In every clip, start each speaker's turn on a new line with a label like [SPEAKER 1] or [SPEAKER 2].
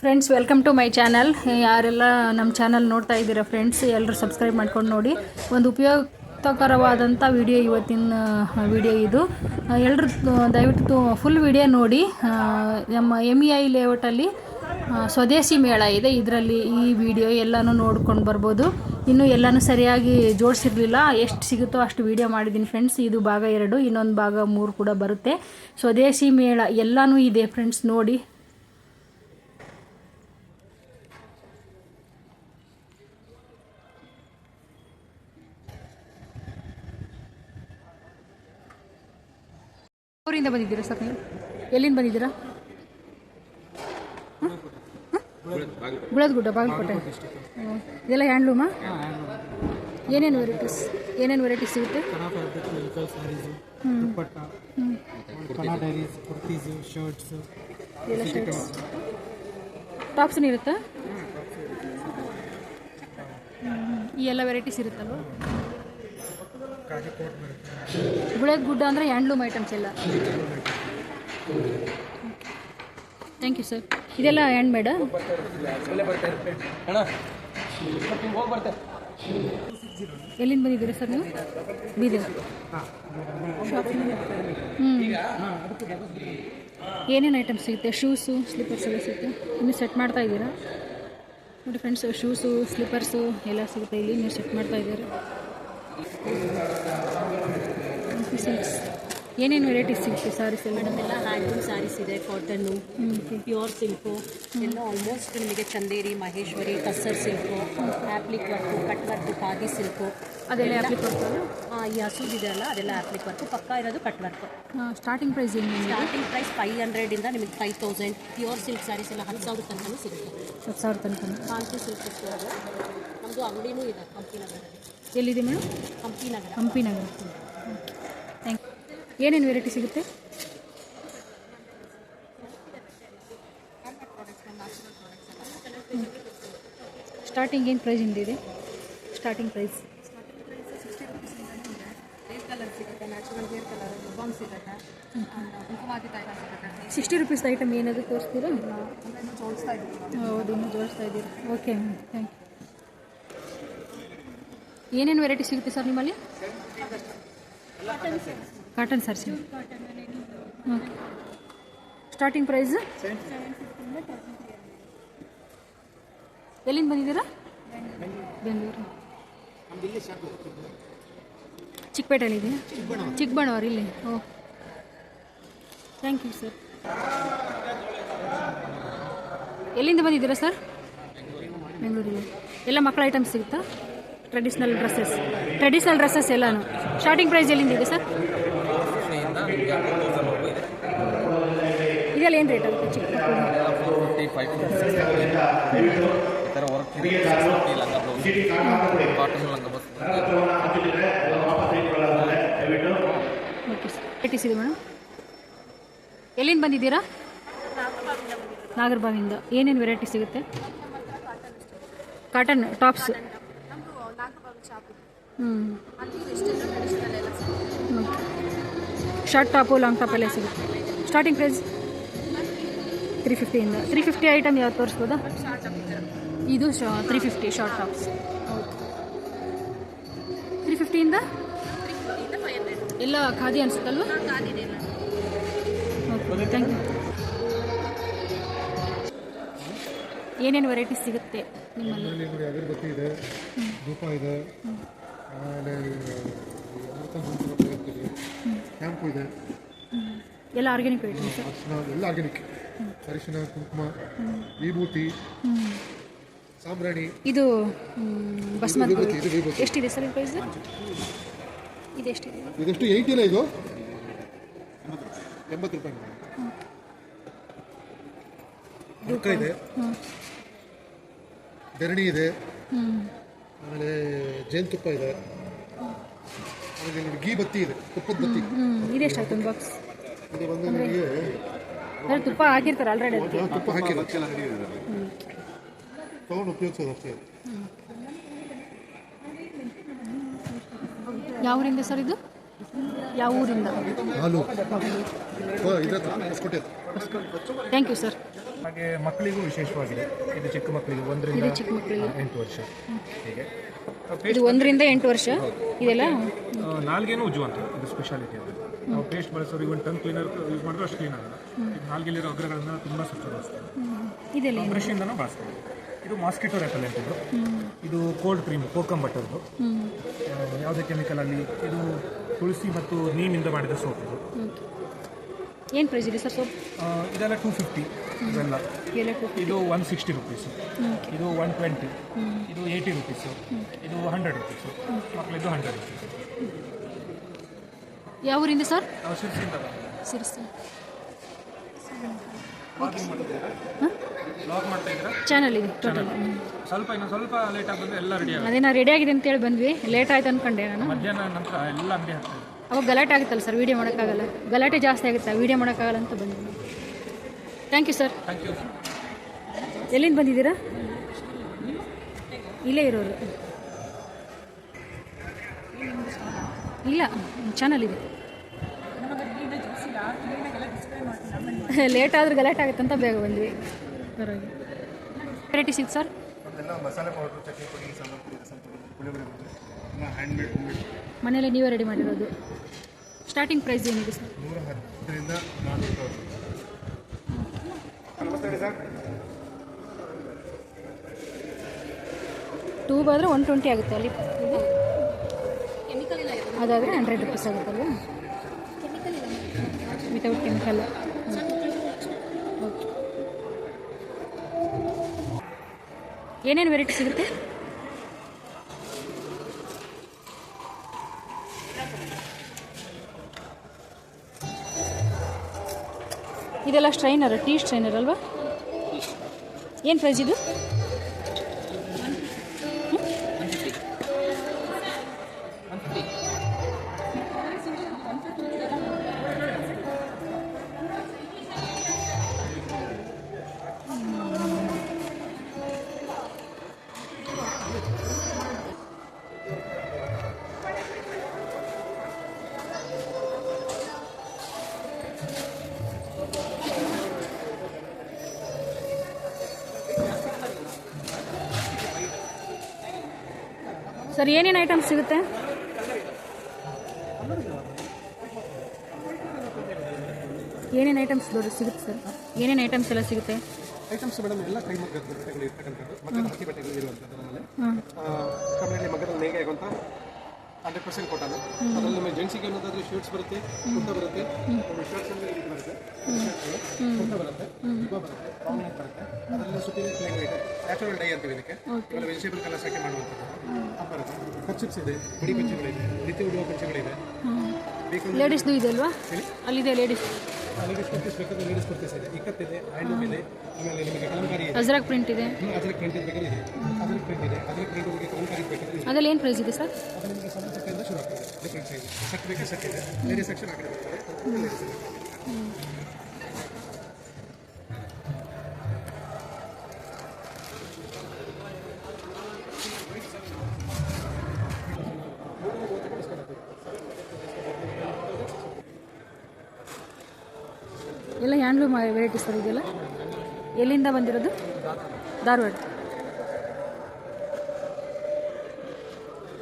[SPEAKER 1] Friends welcome to my channel ಯಾರೆಲ್ಲ ನಮ್ಮ channel ನೋಡ್ತಾ ಇದ್ದೀರಾ ಫ್ರೆಂಡ್ಸ್ ಎಲ್ಲರೂ ಸಬ್ಸ್ಕ್ರೈಬ್ ಮಾಡ್ಕೊಂಡು ನೋಡಿ. ಒಂದು ಉಪಯುಕ್ತಕರವಾದಂಥ ವಿಡಿಯೋ ಇವತ್ತಿನ ವಿಡಿಯೋ ಇದು. ಎಲ್ಲರೂ ದಯವಿಟ್ಟು ಫುಲ್ ವಿಡಿಯೋ ನೋಡಿ. ನಮ್ಮ ಎಂ ಇ ಐ ಲೇಔಟಲ್ಲಿ ಸ್ವದೇಶಿ ಮೇಳ ಇದೆ. ಇದರಲ್ಲಿ ಈ ವಿಡಿಯೋ ಎಲ್ಲನೂ ನೋಡ್ಕೊಂಡು ಬರ್ಬೋದು. ಇನ್ನೂ ಎಲ್ಲನೂ ಸರಿಯಾಗಿ ಜೋಡಿಸಿರಲಿಲ್ಲ. ಎಷ್ಟು ಸಿಗುತ್ತೋ ಅಷ್ಟು ವಿಡಿಯೋ ಮಾಡಿದ್ದೀನಿ ಫ್ರೆಂಡ್ಸ್ ಇದು ಭಾಗ ಎರಡು, ಇನ್ನೊಂದು ಭಾಗ ಮೂರು ಕೂಡ ಬರುತ್ತೆ. ಸ್ವದೇಶಿ ಮೇಳ ಎಲ್ಲನೂ ಇದೆ ಫ್ರೆಂಡ್ಸ್ ನೋಡಿ. ಅವರಿಂದ ಬಂದಿದ್ದೀರಾ ಸರ್ ನೀವು? ಎಲ್ಲಿಂದ ಬಂದಿದ್ದೀರಾ? ಗುಡ್ಡ ಬಾಗಲಕೋಟೆ. ಇದೆಲ್ಲ ಹ್ಯಾಂಡ್ಲೂಮಾ? ಏನೇನು ವೆರೈಟೀಸ್ ಏನೇನು ವೆರೈಟೀಸ್ ಸಿಗುತ್ತೆ? ಟಾಪ್ಸ್ ಟಾಪ್ಸ್ನೂ ಇರುತ್ತಾ. ಈ ಎಲ್ಲ ವೆರೈಟೀಸ್ ಇರುತ್ತಲ್ವ?
[SPEAKER 2] ಕಾಜಿ ಕೋಟ್ ಬರುತ್ತೆ.
[SPEAKER 1] ಗುಳದ ಗುಡ್ಡ ಅಂದರೆ ಹ್ಯಾಂಡ್ಲೂಮ್ ಐಟಮ್ಸ್ ಎಲ್ಲ. ಥ್ಯಾಂಕ್ ಯು ಸರ್ ಇದೆಲ್ಲ ಹ್ಯಾಂಡ್ ಮೇಡ ಎಲ್ಲಿಂದ ಬಂದಿದ್ದೀರಾ ಸರ್ ನೀವು? ಬೀದರ್. ಹ್ಞೂ ಏನೇನು ಐಟಮ್ಸ್ ಸಿಗುತ್ತೆ? ಶೂಸು ಸ್ಲಿಪ್ಪರ್ಸ್ ಎಲ್ಲ ಸಿಗುತ್ತೆ? ನೀವು ಸೆಟ್ ಮಾಡ್ತಾ ಇದ್ದೀರಾ? ನೋಡಿ ಫ್ರೆಂಡ್ಸ್ ಶೂಸು ಸ್ಲಿಪ್ಪರ್ಸು ಎಲ್ಲ ಸಿಗುತ್ತೆ ಇಲ್ಲಿ. ನೀವು ಸೆಟ್ ಮಾಡ್ತಾ ಇದ್ದೀರಾ? ಏನೇನು ವೆರೈಟೀಸ್ ಸಿಗುತ್ತೆ ಸಾರೀಸ್ ಎಲ್ಲ
[SPEAKER 3] ಮೇಡಮ್ ಎಲ್ಲ ಹ್ಯಾಂಡ್ಲೂಮ್ ಸ್ಯಾರೀಸ್ ಇದೆ ಕಾಟನ್ನು ಪ್ಯೂರ್ ಸಿಲ್ಕು ಎಲ್ಲ ಆಲ್ಮೋಸ್ಟ್ ನಿಮಗೆ Chanderi Maheshwari tussar silk applique work cut work ಕಾಗಿ silk
[SPEAKER 1] ಅದೆಲ್ಲ ಆ್ಯಪ್ಲಿಕ್ ಮಾಡ್ತಾರೆ
[SPEAKER 3] ಈ ಹಸುದಿದೆ ಅಲ್ಲ ಅದೆಲ್ಲ ಆ್ಯಪ್ಲಿಕ್ ವರ್ಕು ಪಕ್ಕ ಇರೋದು ಕಟ್ ವರ್ಕು
[SPEAKER 1] ಸ್ಟಾರ್ಟಿಂಗ್ ಪ್ರೈಸ್ ಏನು
[SPEAKER 3] ಸ್ಟಾರ್ಟಿಂಗ್ ಪ್ರೈಸ್ ಫೈವ್ ಹಂಡ್ರೆಡಿಂದ ನಿಮಗೆ five thousand pure silk sarees ಎಲ್ಲ ಹತ್ತು ಸಾವಿರ ತನಕ ಸಿಗುತ್ತೆ.
[SPEAKER 1] ಹತ್ತು ಸಾವಿರ ತನಕ
[SPEAKER 3] ಕಾಂತಿ ಸಿಲ್ಕ್ ನಮ್ಮದು ಅಂಗಡಿನೂ ಇದೆ ಕಂಪನಿ
[SPEAKER 1] ಎಲ್ಲಿದೆ madam?
[SPEAKER 3] Hampi Nagar
[SPEAKER 1] Hampi Nagar thank you ಏನೇನು ವೆರೈಟಿ ಸಿಗುತ್ತೆ? ಸ್ಟಾರ್ಟಿಂಗ್ ಏನು ಪ್ರೈಸ್ ಇದೆ starting price sixty rupees item ಏನಾದರೂ ತೋರಿಸ್ತೀರಾ? ಹೌದು ಇನ್ನೂ ಜೋಡಿಸ್ತಾ ಇದ್ದೀರಾ. ಓಕೆ ಮ್ಯಾಮ್ ಥ್ಯಾಂಕ್ ಯು ಏನೇನು ವೆರೈಟಿ ಸಿಗುತ್ತೆ ಸರ್ ನಿಮ್ಮಲ್ಲಿ? Cotton sir okay starting price ಎಲ್ಲಿಂದ ಬಂದಿದ್ದೀರಾ? ಬೆಂಗಳೂರು. ಚಿಕ್ಕಪೇಟೆಯಲ್ಲಿ ಇದೆಯಾ? ಚಿಕ್ಕಬಳ್ಳಾಪುರ ಇಲ್ಲಿ. ಓ. ಥ್ಯಾಂಕ್ ಯು ಸರ್ ಎಲ್ಲಿಂದ ಬಂದಿದ್ದೀರಾ ಸರ್ ಬೆಂಗಳೂರಲ್ಲಿ. ಎಲ್ಲ ಮಕ್ಕಳ ಐಟಮ್ಸ್ ಸಿಗುತ್ತಾ? ಟ್ರೆಡಿಷ್ನಲ್ ಡ್ರೆಸ್ಸಸ್ ಟ್ರೆಡಿಷ್ನಲ್ ಡ್ರೆಸ್ಸಸ್ ಎಲ್ಲಾನು. ಸ್ಟಾರ್ಟಿಂಗ್ ಪ್ರೈಸ್ ಎಲ್ಲಿಂದ ಇದೆ ಸರ್? ಇದೆಲ್ಲ ಏನು ರೇಟ್ ಚಿಕ್ಕ ಇದೆ ಮೇಡಮ್. ಎಲ್ಲಿಂದ ಬಂದಿದ್ದೀರಾ? ನಾಗರಬಾವಿಯಿಂದ ಏನೇನು ವೆರೈಟಿ ಸಿಗುತ್ತೆ? Cotton tops shirt top long top ಎಲ್ಲ ಸಿಗುತ್ತೆ. ಸ್ಟಾರ್ಟಿಂಗ್ ಪ್ರೈಸ್ ತ್ರೀ ಫಿಫ್ಟಿಯಿಂದ ತ್ರೀ ಫಿಫ್ಟಿ ಐಟಮ್ ಯಾವ್ದು ತೋರಿಸ್ಬೋದಾ? ಇದು three fifty short tops three ಫಿಫ್ಟಿಯಿಂದ ಎಲ್ಲ ಖಾದಿ ಅನ್ಸುತ್ತಲ್ವ? ಓಕೆ ಥ್ಯಾಂಕ್ ಯು ಏನೇನು ವೆರೈಟಿ ಸಿಗುತ್ತೆ ನಿಮ್ಮಲ್ಲಿ?
[SPEAKER 2] ಅಗರಬತ್ತಿ ಇದೆ ಧೂಪ ಇದೆ. ಆಮೇಲೆ ಇದೆ ಕ್ಯಾಂಪು ಇದೆ.
[SPEAKER 1] ಎಲ್ಲ ಆರ್ಗ್ಯಾನಿಕ್
[SPEAKER 2] ಅರಿಶಿನ ಎಲ್ಲ ಆರ್ಗ್ಯಾನಿಕ್ ಅರಿಶಿನ ಕುಂಕುಮ ವಿಭೂತಿ ಸಾಂಬ್ರಾಣಿ.
[SPEAKER 1] ಇದು ಬಸ್ಮತಿ ಎಷ್ಟಿದೆ ಸರ್ ಪ್ರೈಸ್ ಇದೆಷ್ಟಿದೆ?
[SPEAKER 2] ಇದೆಷ್ಟು ಏಯ್ಟಿ ಇಲ್ಲ ಇದು? ಎಂಬತ್ತು ರೂಪಾಯಿ. ಇದೆ. ಬೆರಣಿ ಇದೆ. ಆಮೇಲೆ ಜೇನುತುಪ್ಪ ಇದೆ. ಆಮೇಲೆ ನೋಡಿ ಗೀ ಬತ್ತಿ ಇದೆ ತುಪ್ಪದ ಬತ್ತಿ.
[SPEAKER 1] ಹ್ಞೂ ಇದೆಷ್ಟಾಯ್ತು ಒಂದು ಬಾಕ್ಸ್
[SPEAKER 2] ಇದು ಬಂದು ನಿಮಗೆ
[SPEAKER 1] ತುಪ್ಪ ಹಾಕಿರ್ತಾರೆ ಆಲ್ರೆಡಿ
[SPEAKER 2] ತುಪ್ಪ ಹಾಕಿಲ್ಲ ತೊಗೊಂಡು ಉಪಯೋಗಿಸೋದು ಅಷ್ಟೇ.
[SPEAKER 1] ಯಾವ ಊರಿಂದ ಸರ್ ಇದು? ಯಾವ ಊರಿಂದ?
[SPEAKER 2] ಹಾಲು.
[SPEAKER 1] ಥ್ಯಾಂಕ್ ಯು ಸರ್
[SPEAKER 4] ಹಾಗೆ ಮಕ್ಕಳಿಗೂ ವಿಶೇಷವಾಗಿದೆ. ಇದು ಚಿಕ್ಕ ಮಕ್ಕಳಿಗೆ ಒಂದರಿಂದ
[SPEAKER 1] ಚಿಕ್ಕ ಮಕ್ಕಳಿಗೆ?
[SPEAKER 4] ಎಂಟು ವರ್ಷ. ಹೀಗೆ.
[SPEAKER 1] ಇದು ಒಂದರಿಂದ ಎಂಟು ವರ್ಷ? ಇದೆಲ್ಲ?
[SPEAKER 4] ನಾಲ್ಗೇನು ಉಜ್ಜು ಅಂತ ಇದು ಸ್ಪೆಷಾಲಿಟಿ ಅದು. ನಾವು ಪೇಸ್ಟ್ ಬಳಸೋರು ಇವನ್ ಟಂಗ್ ಕ್ಲೀನರ್ ಯೂಸ್ ಮಾಡಿದ್ರೆ ಅಷ್ಟು ಕ್ಲೀನ್ ಆಗಲ್ಲ. ನಾಲ್ಗೆಲ್ಲಿರೋ ಅಗ್ರಗಳನ್ನ ತುಂಬ ಸ್ವಚ್ಛಗೊಳಿಸ್ತಾರೆ
[SPEAKER 1] ಇದೆಲ್ಲ?
[SPEAKER 4] ಬ್ರಷಿಂದನೂ ಬಳಸ್ತಾರೆ. ಇದು ಮಾಸ್ಕಿಟೋ ರೆಪಲೆಂಟ್ ಇದು. ಇದು ಕೋಲ್ಡ್ ಕ್ರೀಮ್ ಕೋಕಮ್ ಬಟರ್ದು ಯಾವುದೇ ಕೆಮಿಕಲ್ ಅಲ್ಲಿ ಇದು ತುಳಸಿ ಮತ್ತು ನೀಮಿಂದ ಮಾಡಿದ ಸೋಪ್ ಇದು.
[SPEAKER 1] ಏನು ಪ್ರೈಸ್ ಇದೆ ಸರ್ ಸೋಪ್?
[SPEAKER 4] ಇದೆಲ್ಲ ಟೂ ಫಿಫ್ಟಿ ಇವೆಲ್ಲ ಇದು ಒನ್ ಸಿಕ್ಸ್ಟಿ ರುಪೀಸು ಇದು ಒನ್ ಟ್ವೆಂಟಿ ಇದು ಏಯ್ಟಿ ರುಪೀಸು ಇದು ಹಂಡ್ರೆಡ್ ರುಪೀಸು ಮಕ್ಕಳಿದ್ದು ಹಂಡ್ರೆಡ್ ರುಪೀಸು
[SPEAKER 1] ಯಾವ ಊರಿಂದ ಸರ್?
[SPEAKER 4] ನಾವು ಶಿರ್ಸಿಂದ ಇದ್ದೀರಾ?
[SPEAKER 1] ಚಾನಲ್ ಇದೆ ಟೋಟಲ್
[SPEAKER 4] ಸ್ವಲ್ಪ ಇನ್ನೊಂದು ಸ್ವಲ್ಪ ಲೇಟ್ ಆಗಿ ಎಲ್ಲ ರೆಡಿ ಆಗಿದೆ
[SPEAKER 1] ಅದೇ ನಾವು ರೆಡಿ ಆಗಿದೆ ಅಂತೇಳಿ ಬಂದ್ವಿ. ಲೇಟ್ ಆಯ್ತು ಅನ್ಕೊಂಡೆ ನಾನು.
[SPEAKER 4] ಮಧ್ಯಾಹ್ನ ನಂತರ ಎಲ್ಲ ಅಂಗಡಿ ಹಾಕ್ತಾರೆ
[SPEAKER 1] ಅವಾಗ ಗಲಾಟೆ ಆಗುತ್ತಲ್ಲ ಸರ್ ವೀಡಿಯೋ ಮಾಡೋಕ್ಕಾಗಲ್ಲ. ಗಲಾಟೆ ಜಾಸ್ತಿ ಆಗುತ್ತೆ? ವೀಡಿಯೋ ಮಾಡೋಕ್ಕಾಗಲ್ಲ ಅಂತ ಬಂದ್ವಿ. Thank you sir
[SPEAKER 4] thank you
[SPEAKER 1] ಎಲ್ಲಿಂದ ಬಂದಿದ್ದೀರಾ? ಇಲ್ಲೇ ಇರೋರು. ಇಲ್ಲ ಚಾನಲ್ ಇದೆ. ಲೇಟ್ ಆದರೂ ಗಲಾಟೆ ಆಗುತ್ತೆ ಅಂತ ಬೇಗ ಬಂದ್ವಿ. ಪರವಾಗಿ ವೆರೈಟಿ ಸಿಕ್ತು ಸರ್ ಮನೇಲಿ ನೀವೇ ರೆಡಿ ಮಾಡಿರೋದು. ಸ್ಟಾರ್ಟಿಂಗ್ ಪ್ರೈಸ್ ಏನಿದೆ ಸರ್
[SPEAKER 2] ನೂರ ಹತ್ತರಿಂದ ನಾನ್ನೂರು ನಮಸ್ತೆ ಹೇಳಿ ಸರ್.
[SPEAKER 1] ಟ್ಯೂಬ್ ಆದರೆ ಒನ್ ಟ್ವೆಂಟಿ ಆಗುತ್ತೆ ಅಲ್ಲಿ. ಅದಾದರೆ ಹಂಡ್ರೆಡ್ ರುಪೀಸ್ ಆಗುತ್ತಲ್ವ ವಿತೌಟ್ ಕೆಮಿಕಲ್ ಏನೇನು ವೆರೈಟಿ ಸಿಗುತ್ತೆ? ಇದೆಲ್ಲ ಸ್ಟ್ರೈನರ್ ಟೀ ಸ್ಟ್ರೈನರ್ ಅಲ್ವಾ? ಏನು ಪ್ರೈಸ್ ಇದು? ಸರ್ ಏನೇನು ಐಟಮ್ ಸಿಗುತ್ತೆ? ಏನೇನು ಐಟಮ್ಸ್ ಸಿಗುತ್ತೆ ಸರ್? ಏನೇನು ಐಟಮ್ಸ್ ಎಲ್ಲ ಸಿಗುತ್ತೆ?
[SPEAKER 2] ಐಟಮ್ಸ್ ಮೇಡಮ್ ಎಲ್ಲ ಕೈ ಮಗ್ಗದ ಬಟ್ಟೆಗಳು ಇರ್ತಕ್ಕಂಥದ್ದು ಮತ್ತೆ ಹತ್ತಿ ಬಟ್ಟೆಗಳು ಇರುವಂಥದ್ದು ನಮ್ಮಲ್ಲಿ.
[SPEAKER 1] ಹಾಂ
[SPEAKER 2] ಕಮ್ಮಿ ಮಗ್ಗದ ನೇಗೆ ಆಗುವಂಥ ಹಂಡ್ರೆಡ್ ಪರ್ಸೆಂಟ್ ಕಾಟನ್ ಅದರಲ್ಲಿ ನಿಮಗೆ ಜೆಂಟ್ಸಿಗೆ ಅನ್ನೋದಾದ್ರೆ ಶರ್ಟ್ಸ್ ಬರುತ್ತೆ ಕುರ್ತಾ ಬರುತ್ತೆ ಶರ್ಟ್ಸ್ ಅಂದರೆ ಇದು ಬರುತ್ತೆ. ಕುರ್ತಾ ಬರುತ್ತೆ ದುಬ್ಬ ಬರುತ್ತೆ ಕಾಂಬಿನೇಟ್ ಬರುತ್ತೆ. ಅದರಲ್ಲಿ ಸುಪೀರಿಯರ್ ಪ್ಲೇನ್ ಇದೆ ನ್ಯಾಚುರಲ್ ಡೈ ಅಂತೀವಿ ಇದಕ್ಕೆ. ಇವೆಲ್ಲ ವೆಜಿಟೇಬಲ್ ಕಲರ್ಸ್ ಹಾಕಿ ಮಾಡುವಂಥದ್ದು. ಅದು ಬರುತ್ತೆ. ಕಚ್ಚಿಪ್ಸ್ ಇದೆ ಬಿಡಿ ಪಂಚೆಗಳಿದೆ ನಿತ್ಯ ಉಡುವ ಪಂಚೆಗಳಿದೆ. ಲೇಡೀಸ್
[SPEAKER 1] ಲೇಡೀಸ್ದು ಇದೆ ಅಲ್ವಾ ಅಲ್ಲಿದೆ ಲೇಡೀಸ್
[SPEAKER 2] ಲೇಡೀಸ್ ಕುರ್ತೀಸ್ ಬೇಕಾದ್ರೆ ಲೇಡೀಸ್ ಕುರ್ತೀಸ್ ಇದೆ. ಇಕ್ಕತ್ತಿದೆ ಹ್ಯಾಂಡ್ಲೂಮ್ ಇದೆ ಆಮೇಲೆ ನಿಮಗೆ ಕಲಂಕಾರಿ ಇದೆ.
[SPEAKER 1] ಅಜ್ರಾಕ್ ಪ್ರಿಂಟ್ ಇದೆ.
[SPEAKER 2] ಹ್ಮ್, ಅದ್ರಲ್ಲಿ ಪ್ರಿಂಟ್ ಬೇಕಾದ್ರೆ ಇದೆ. ಅದ್ರಲ್ಲಿ ಪ್ರಿಂಟ್ ಇದೆ. ಅದ್ರಲ್ಲಿ ಪ್ರಿಂಟ್ ಹೋಗಿ ಕಲಂಕಾರಿ ಬೇಕಾದ್ರೆ ಇದೆ
[SPEAKER 1] ಅದರಲ್ಲಿ ಏನು ಪ್ರೈಸ್ ಇದೆ ಸರ್
[SPEAKER 2] ಅದು ನಿಮಗೆ ಸಣ್ಣ ಸೆಟ್ಟಿಂದ ಶುರು ಆಗ್ತದೆ. ಡಿಫ್ರೆಂಟ್ ಸೈಜ್ ಸೆಟ್ ಬೇಕಾದ್ರೆ ಸೆಟ್ ಇದೆ. ಲೇಡೀಸ್ ಸೆಕ್ಷನ್ ಹಾಕಿದೆ ಲೇಡೀಸ್
[SPEAKER 1] ಹ್ಯಾಂಡ್ಲೂಮ್ ವೆರೈಟೀಸ್ ಸರ್ ಇದೆಲ್ಲ. ಎಲ್ಲಿಂದ ಬಂದಿರೋದು? ಧಾರವಾಡ.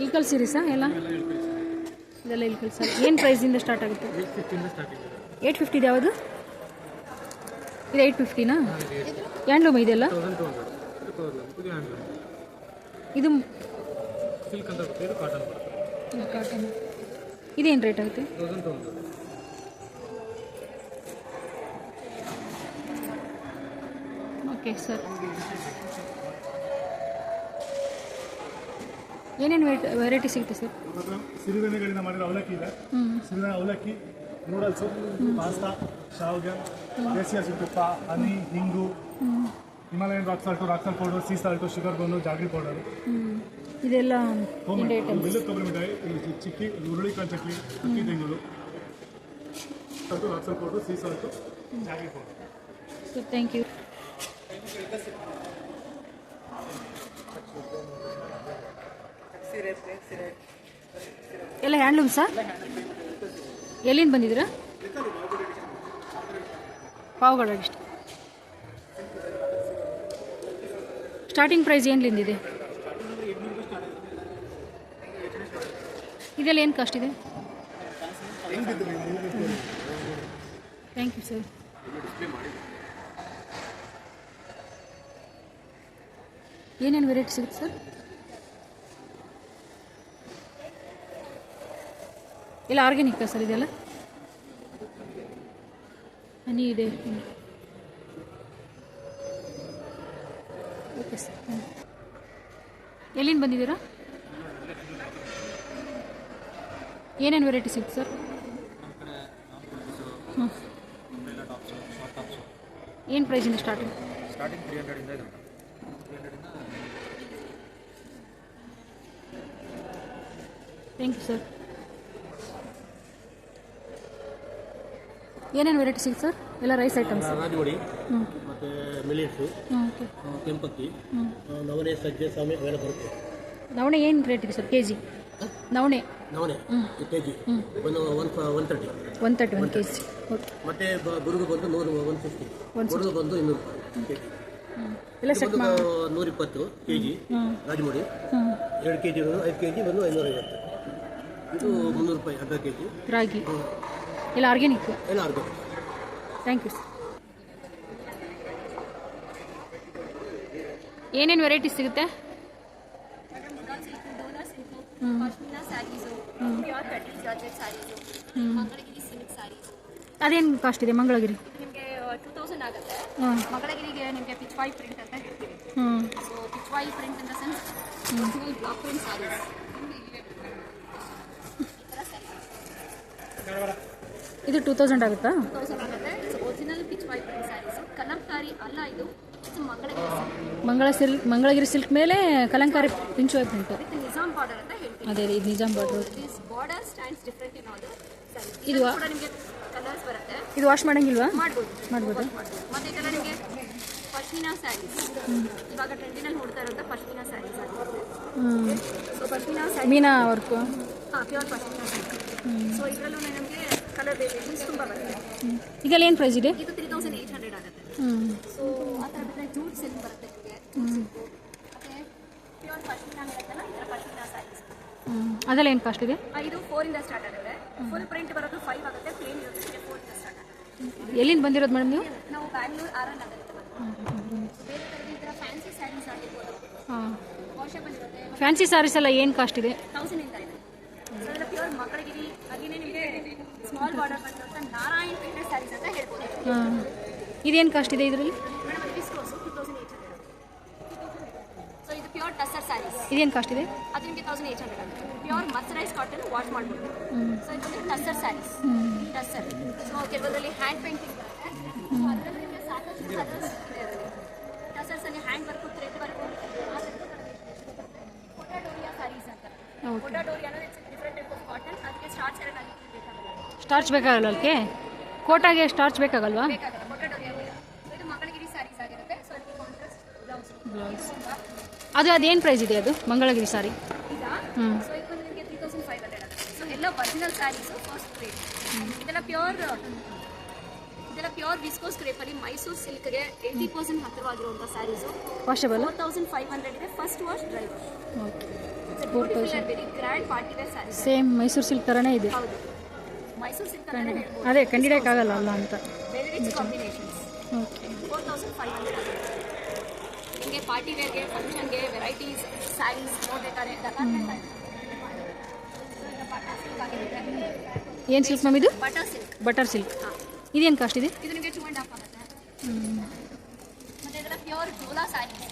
[SPEAKER 1] ಇಲ್ಲಿ ಕಳಿಸಿರಿ ಸರ್ ಎಲ್ಲ? ಇದೆಲ್ಲ ಇಲ್ಲಿ ಸರ್ ಏನು ಪ್ರೈಸಿಂದ ಸ್ಟಾರ್ಟ್ ಆಗುತ್ತೆ? ಏಯ್ಟ್ ಫಿಫ್ಟಿದು ಯಾವುದು? ಇದು ಏಯ್ಟ್ ಫಿಫ್ಟಿನಾ ಹ್ಯಾಂಡ್ಲೂಮ್ ಇದೆಲ್ಲ ಇದು
[SPEAKER 4] ಇದು ಕಾಟನ್
[SPEAKER 1] ಇದೇನು ರೇಟ್ ಆಗುತ್ತೆ? Okay sir. ಏನೇನು ವೆರೈಟಿ ಸಿಗುತ್ತೆ ಸರ್?
[SPEAKER 5] ಸಿರಿಧಾನ್ಯಗಳಿಂದ ಮಾಡಿರೋ ಅವಲಕ್ಕಿ ಇದೆ. ಸಿರಿಧಾನ್ಯ ಅವಲಕ್ಕಿ ನೂಡಲ್ಸು ಪಾಸ್ತಾ ಶಾವ್ಗೆ ದೇಸಿ ಹಸಿ ತುಪ್ಪ ಹನಿ ಹಿಂಗು Himalayan rock salt rock salt powder sea salt sugar ಬೋನು jaggery powder
[SPEAKER 1] ಇದೆಲ್ಲ
[SPEAKER 5] ಬೆಲ್ಲದ ಕೊಬ್ಬರಿ ಮಿಠಾಯಿ ಚಿಕ್ಕಿ ಉರುಳಿ ಹುರುಳಿಕಾಳು ಚಕ್ಲಿ ಅಕ್ಕಿ ತೆಂಗಳು rock salt powder sea salt jaggery powder
[SPEAKER 1] so thank you ಎಲ್ಲ ಹ್ಯಾಂಡ್ಲೂಮ್ ಸರ್ ಎಲ್ಲಿಂದ ಬಂದಿದ್ದೀರಾ? ಪಾವುಗಳ ಸ್ಟಾರ್ಟಿಂಗ್ ಪ್ರೈಸ್ ಏನ್ಲಿಂದಿದೆ ಇದೆಲ್ಲ ಏನು ಕಾಸ್ಟ್ ಇದೆ? ಥ್ಯಾಂಕ್ ಯು ಸರ್ ಏನೇನು ವೆರೈಟಿ ಸಿಗುತ್ತೆ ಸರ್? ಇಲ್ಲ ಆರ್ಗ್ಯಾನಿಕ್ ಸರ್ ಇದೆಲ್ಲ? ಹನಿ ಇದೆ. ಓಕೆ ಸರ್ ಎಲ್ಲಿಂದ ಬಂದಿದ್ದೀರಾ? ಏನೇನು ವೆರೈಟಿ ಸಿಗುತ್ತೆ ಸರ್? ಏನು ಪ್ರೈಸಿಂದ ಸ್ಟಾರ್ಟಿಂಗ್
[SPEAKER 4] ಸ್ಟಾರ್ಟಿಂಗ್ ತ್ರೀ ಹಂಡ್ರೆಡಿಂದ ಇದೆ
[SPEAKER 1] ಥ್ಯಾಂಕ್ ಯು ಸರ್ ಏನೇನು ವೆರೈಟಿ ಸಿಗುತ್ತೆ ಸರ್ ಎಲ್ಲ ರೈಸ್ ಐಟಮ್ಸ್
[SPEAKER 6] ರಾಜಗೋಡಿ
[SPEAKER 1] ಮತ್ತೆ
[SPEAKER 6] ಮತ್ತು ಮಿಲಿಟ್ಸು
[SPEAKER 1] ಹ್ಞೂ ಓಕೆ
[SPEAKER 6] ಕೆಂಪಕ್ಕಿ
[SPEAKER 1] ಹ್ಞೂ
[SPEAKER 6] ನವಣೆ ಸಜ್ಜೆ ಸಾಮೆ ಅವೆಲ್ಲ ಬರುತ್ತೆ.
[SPEAKER 1] ನವಣೆ ಏನು ರೇಟ್ ಇದೆ ಸರ್ ಕೆ ಜಿ ನವಣೆ.
[SPEAKER 6] ನವಣೆ ಕೆ ಜಿ ಒಂದು one one thirty
[SPEAKER 1] one thirty one K G okay
[SPEAKER 6] ಮತ್ತು ಬುರುಗು ಬಂದು ನೂರು ಒನ್ ಫಿಫ್ಟಿ ಬುರುಗು ಬಂದು ಇನ್ನೂರು ರೂಪಾಯಿ ಕೆ ಜಿ
[SPEAKER 1] ಎಲ್ಲ ಸೆಟ್
[SPEAKER 6] ನೂರಿಪ್ಪತ್ತು ಕೆ ಜಿ ರಾಜಮುಡಿ ಎರಡು ಕೆ ಜಿ ಐದು ಕೆ ಜಿ ಬಂದು ಐನೂರೈವತ್ತು. ಇದು ಮುನ್ನೂರು ರೂಪಾಯಿ ಅರ್ಧ ಕೆ ಜಿ
[SPEAKER 1] ರಾಗಿ ಇಲ್ಲ ಆರ್ಗ್ಯಾನಿಕ್
[SPEAKER 6] ಎಲ್ಲ ಅರ್ಧ
[SPEAKER 1] ಥ್ಯಾಂಕ್ ಯು ಸರ್ ಏನೇನು ವೆರೈಟಿ ಸಿಗುತ್ತೆ? ಅದೇನು ಕಾಸ್ಟ್ ಇದೆ ಮಂಗಳಗಿರಿ?
[SPEAKER 7] ನಿಮಗೆ ಟೂ ತೌಸಂಡ್ ಆಗುತ್ತೆ
[SPEAKER 1] ಹಾಂ
[SPEAKER 7] ಮಂಗಳಗಿರಿಗೆ ನಿಮಗೆ ಪಿಚ್ವಾಯಿ ಪ್ರಿಂಟ್ ಅಂತ ಹೇಳ್ತೀವಿ
[SPEAKER 1] pitch
[SPEAKER 7] so pichwai print in the sense block print sarees
[SPEAKER 1] ಇದು ಟೂ ತೌಸಂಡ್ ಆಗುತ್ತಾ?
[SPEAKER 7] ಒರಿಜಿನಲ್ ಪಿಚ್ ಸ್ಯಾರೀಸು ಕಲಂಕಾರಿ ಅಲ್ಲ ಇದು.
[SPEAKER 1] ಮಂಗಳ ಸಿಲ್ಕ್ ಮಂಗಳಗಿರಿ ಸಿಲ್ಕ್ ಮೇಲೆ ಕಲಂಕಾರಿ ಪಿಂಚ್ ವೈಪ್
[SPEAKER 7] ಉಂಟು. ನಿಜಾಮ್ ಬಾರ್ಡರ್ ಅಂತ ಹೇಳ್ತೀವಿ
[SPEAKER 1] ಅದೇ ಇದು Nizam border
[SPEAKER 7] border stands different in all
[SPEAKER 1] ಇದು
[SPEAKER 7] ಇದು
[SPEAKER 1] ವಾ-
[SPEAKER 7] ಕೂಡ ನಿಮಗೆ ಕಲರ್ಸ್ ಬರುತ್ತೆ.
[SPEAKER 1] ಇದು ವಾಶ್ ಮಾಡಂಗಿಲ್ವಾ?
[SPEAKER 7] ಮಾಡ್ಬೋದು.
[SPEAKER 1] ಮಾಡ್ಬೋದಾ.
[SPEAKER 7] ಮತ್ತೆ ಇದೆಲ್ಲ ನಿಮಗೆ ಪಶ್ಮಿನಾ ಸ್ಯಾರೀಸ್ ಇವಾಗ ಟ್ರೆಂಡಿನಲ್ಲಿ ನೋಡ್ತಾ ಇರೋಂಥ ಪಶ್ಮಿನಾ ಸ್ಯಾರೀಸ್ ಆಗಿರುತ್ತೆ.
[SPEAKER 1] ಹ್ಞೂ
[SPEAKER 7] ಸೊ ಪಶ್ಮಿನಾ
[SPEAKER 1] ಮೀನಾ ವರ್ಕು
[SPEAKER 7] ಹಾಂ ಪ್ಯೂರ್ ಪಶ್ಮಿನಾ. ಸೊ ಇದರಲ್ಲೂ ನಮಗೆ ಕಲರ್ ವೇರಿಯೇಷನ್ಸ್ ತುಂಬ ಬರುತ್ತೆ.
[SPEAKER 1] ಇದೆಲ್ಲ ಏನು ಪ್ರೈಸ್ ಇದೆ?
[SPEAKER 7] ಇದು ತ್ರೀ ತೌಸಂಡ್ ಏಯ್ಟ್ ಹಂಡ್ರೆಡ್ ಆಗುತ್ತೆ. ಸೊ ಆ ಥರ ಬಿಟ್ಟರೆ ಜೂಟ್ ಸಿಲ್ಕ್ ಬರುತ್ತೆ ನಿಮಗೆ. ಮತ್ತು ಪ್ಯೂರ್ ಪಶ್ಮಿನಾ ಇರುತ್ತಲ್ಲ ಥರ ಪಶ್ಮಿನಾ ಸ್ಯಾರೀಸ್
[SPEAKER 1] ಅದೆಲ್ಲ ಏನು ಕಾಸ್ಟ್ ಇದೆ?
[SPEAKER 7] ಇದು ಫೋರಿಂದ ಸ್ಟಾರ್ಟ್ ಆಗುತ್ತೆ. ಫುಲ್ ಪ್ರಿಂಟ್ ಬರೋದು ಫೈವ್ ಆಗುತ್ತೆ ಪ್ಲೇನ್ ಇರುತ್ತೆ ಫೋರಿಂದ ಸ್ಟಾರ್ಟ್ ಆಗುತ್ತೆ.
[SPEAKER 1] ಎಲ್ಲಿಂದ ಬಂದಿರೋದು ಮೇಡಮ್ ನೀವು?
[SPEAKER 7] ನಾವು ಬ್ಯಾಂಗ್ಳೂರ್ ಆರ್ ಎನ್ ಬೇರೆ ಥರದ ಈ ಥರ ಫ್ಯಾನ್ಸಿ ಸ್ಯಾರೀಸ್ ಆಗಿರ್ಬೋದು.
[SPEAKER 1] ಹಾಂ. ಫ್ಯಾನ್ಸಿ ಸ್ಯಾರೀಸ್ ಎಲ್ಲ ಏನು ಕಾಸ್ಟ್ ಇದೆ?
[SPEAKER 7] ತೌಸಂಡ್ ಇಂದ ಇದೆ. ಸೊ ಪ್ಯೂರ್ ಮಕ್ಕಳಿಗಿರಿ ನಿಮಗೆ small border Narayan printed sarees ಅಂತ ಹೇಳ್ಬೋದು
[SPEAKER 1] ಹಾಂ. ಇದೇನು ಕಾಸ್ಟ್ ಇದೆ ಇದರಲ್ಲಿ?
[SPEAKER 7] ಮೇಡಮ್ ಅದು viscose two thousand eight hundred so ಇದು ಪ್ಯೂರ್ ಸ್ಯಾರೀಸ್
[SPEAKER 1] ಇದೇನು ಕಾಸ್ಟ್ ಇದೆ?
[SPEAKER 7] ಅದು ನಿಮಗೆ ತೌಸಂಡ್ ಏಯ್ಟ್ ಹಂಡ್ರೆಡ್ ಆಗುತ್ತೆ. ಪ್ಯೂರ್ ಮರ್ಸರೈಸ್ ಕಾಟನ್ ವಾಶ್ ಮಾಡ್ಬೋದು. ಸೊ ಇದು ಟಸರ್ ಸ್ಯಾರೀಸ್ ಟಸ್ಸರ್ ಸೊ ಕೆಲವೊಂದರಲ್ಲಿ ಹ್ಯಾಂಡ್ ಪೇಂಟಿಂಗ್ ಬರುತ್ತೆ. ಸೊ ಅದರಲ್ಲಿ ನಿಮಗೆ ಸಾಕಷ್ಟು ಕಲರ್ಸ್ ಇದೆ ಅದರಲ್ಲಿ hand work thread work Kota Doria sarees ಅಂತ. ಕೊಟಾಡೋರಿಯಾ ಅನ್ನೋದು ಸ್ಟಾರ್ಚ್ ಬೇಕಾಗಲ್ಲ
[SPEAKER 1] ಅದಕ್ಕೆ ಕೋಟಾಗೆ ಸ್ಟಾರ್ಚ್ ಬೇಕಾಗಲ್ವಾ?
[SPEAKER 7] ಬ್ಲೌಸ್
[SPEAKER 1] ಅದು ಅದೇನು ಪ್ರೈಸ್ ಇದೆ ಅದು? ಮಂಗಳಗಿರಿ ಸಾರಿ.
[SPEAKER 7] ಹ್ಞೂ ಎಲ್ಲ ಒರಿಜಿನಲ್ ಸ್ಯಾರೀಸು ಫಸ್ಟ್ ರೇಟ್ ಇದೆಲ್ಲ ಪ್ಯೂರ್ ಇದೆಲ್ಲ ಪ್ಯೂರ್ ವಿಸ್ಕೋಸ್ ಕ್ರೇಪಲ್ಲಿ ಮೈಸೂರು ಸಿಲ್ಕ್ಗೆ eighty percent ಹತ್ತಿರವಾಗಿರುವಂಥ sarees
[SPEAKER 1] washable
[SPEAKER 7] four thousand five hundred ಇದೆ first wash dry wash
[SPEAKER 1] okay
[SPEAKER 7] four thousand very grand party wear sarees
[SPEAKER 1] same Mysuru silk ತರನೇ ಇದೆ.
[SPEAKER 7] ಹೌದು. ಮೈಸೂರು ಸಿಲ್ಕ್ ಹೇಳ್ಬೋದು.
[SPEAKER 1] ಅದೇ ಕಂಡಿಡಿಯೋಕ್ಕಾಗಲ್ಲ ಅಲ್ಲ ಅಂತ.
[SPEAKER 7] Very rich combinations
[SPEAKER 1] okay.
[SPEAKER 7] Four thousand five hundred ನಿಮಗೆ ಪಾರ್ಟಿ ವೇರ್ಗೆ ಫಂಕ್ಷನ್ಗೆ ವೆರೈಟೀಸ್ ಸ್ಯಾರೀಸ್ ನೋಡ್ಬೇಕಾದ್ರೆ
[SPEAKER 1] ಏನು ಸಿಲ್ಕ್ ಮ್ಯಾಮ್ ಇದು?
[SPEAKER 7] ಬಟರ್ ಸಿಲ್ಕ್
[SPEAKER 1] ಬಟರ್ ಸಿಲ್ಕ್ ಇದೇನು ಕಾಸ್ಟ್ ಇದೆ?
[SPEAKER 7] ಇದು ನಿಮಗೆ ಟೂ ಆ್ಯಂಡ್ ಹಾಫ್ ಆಗುತ್ತೆ. ಮತ್ತೆ ಇದೆಲ್ಲ pure Dola sarees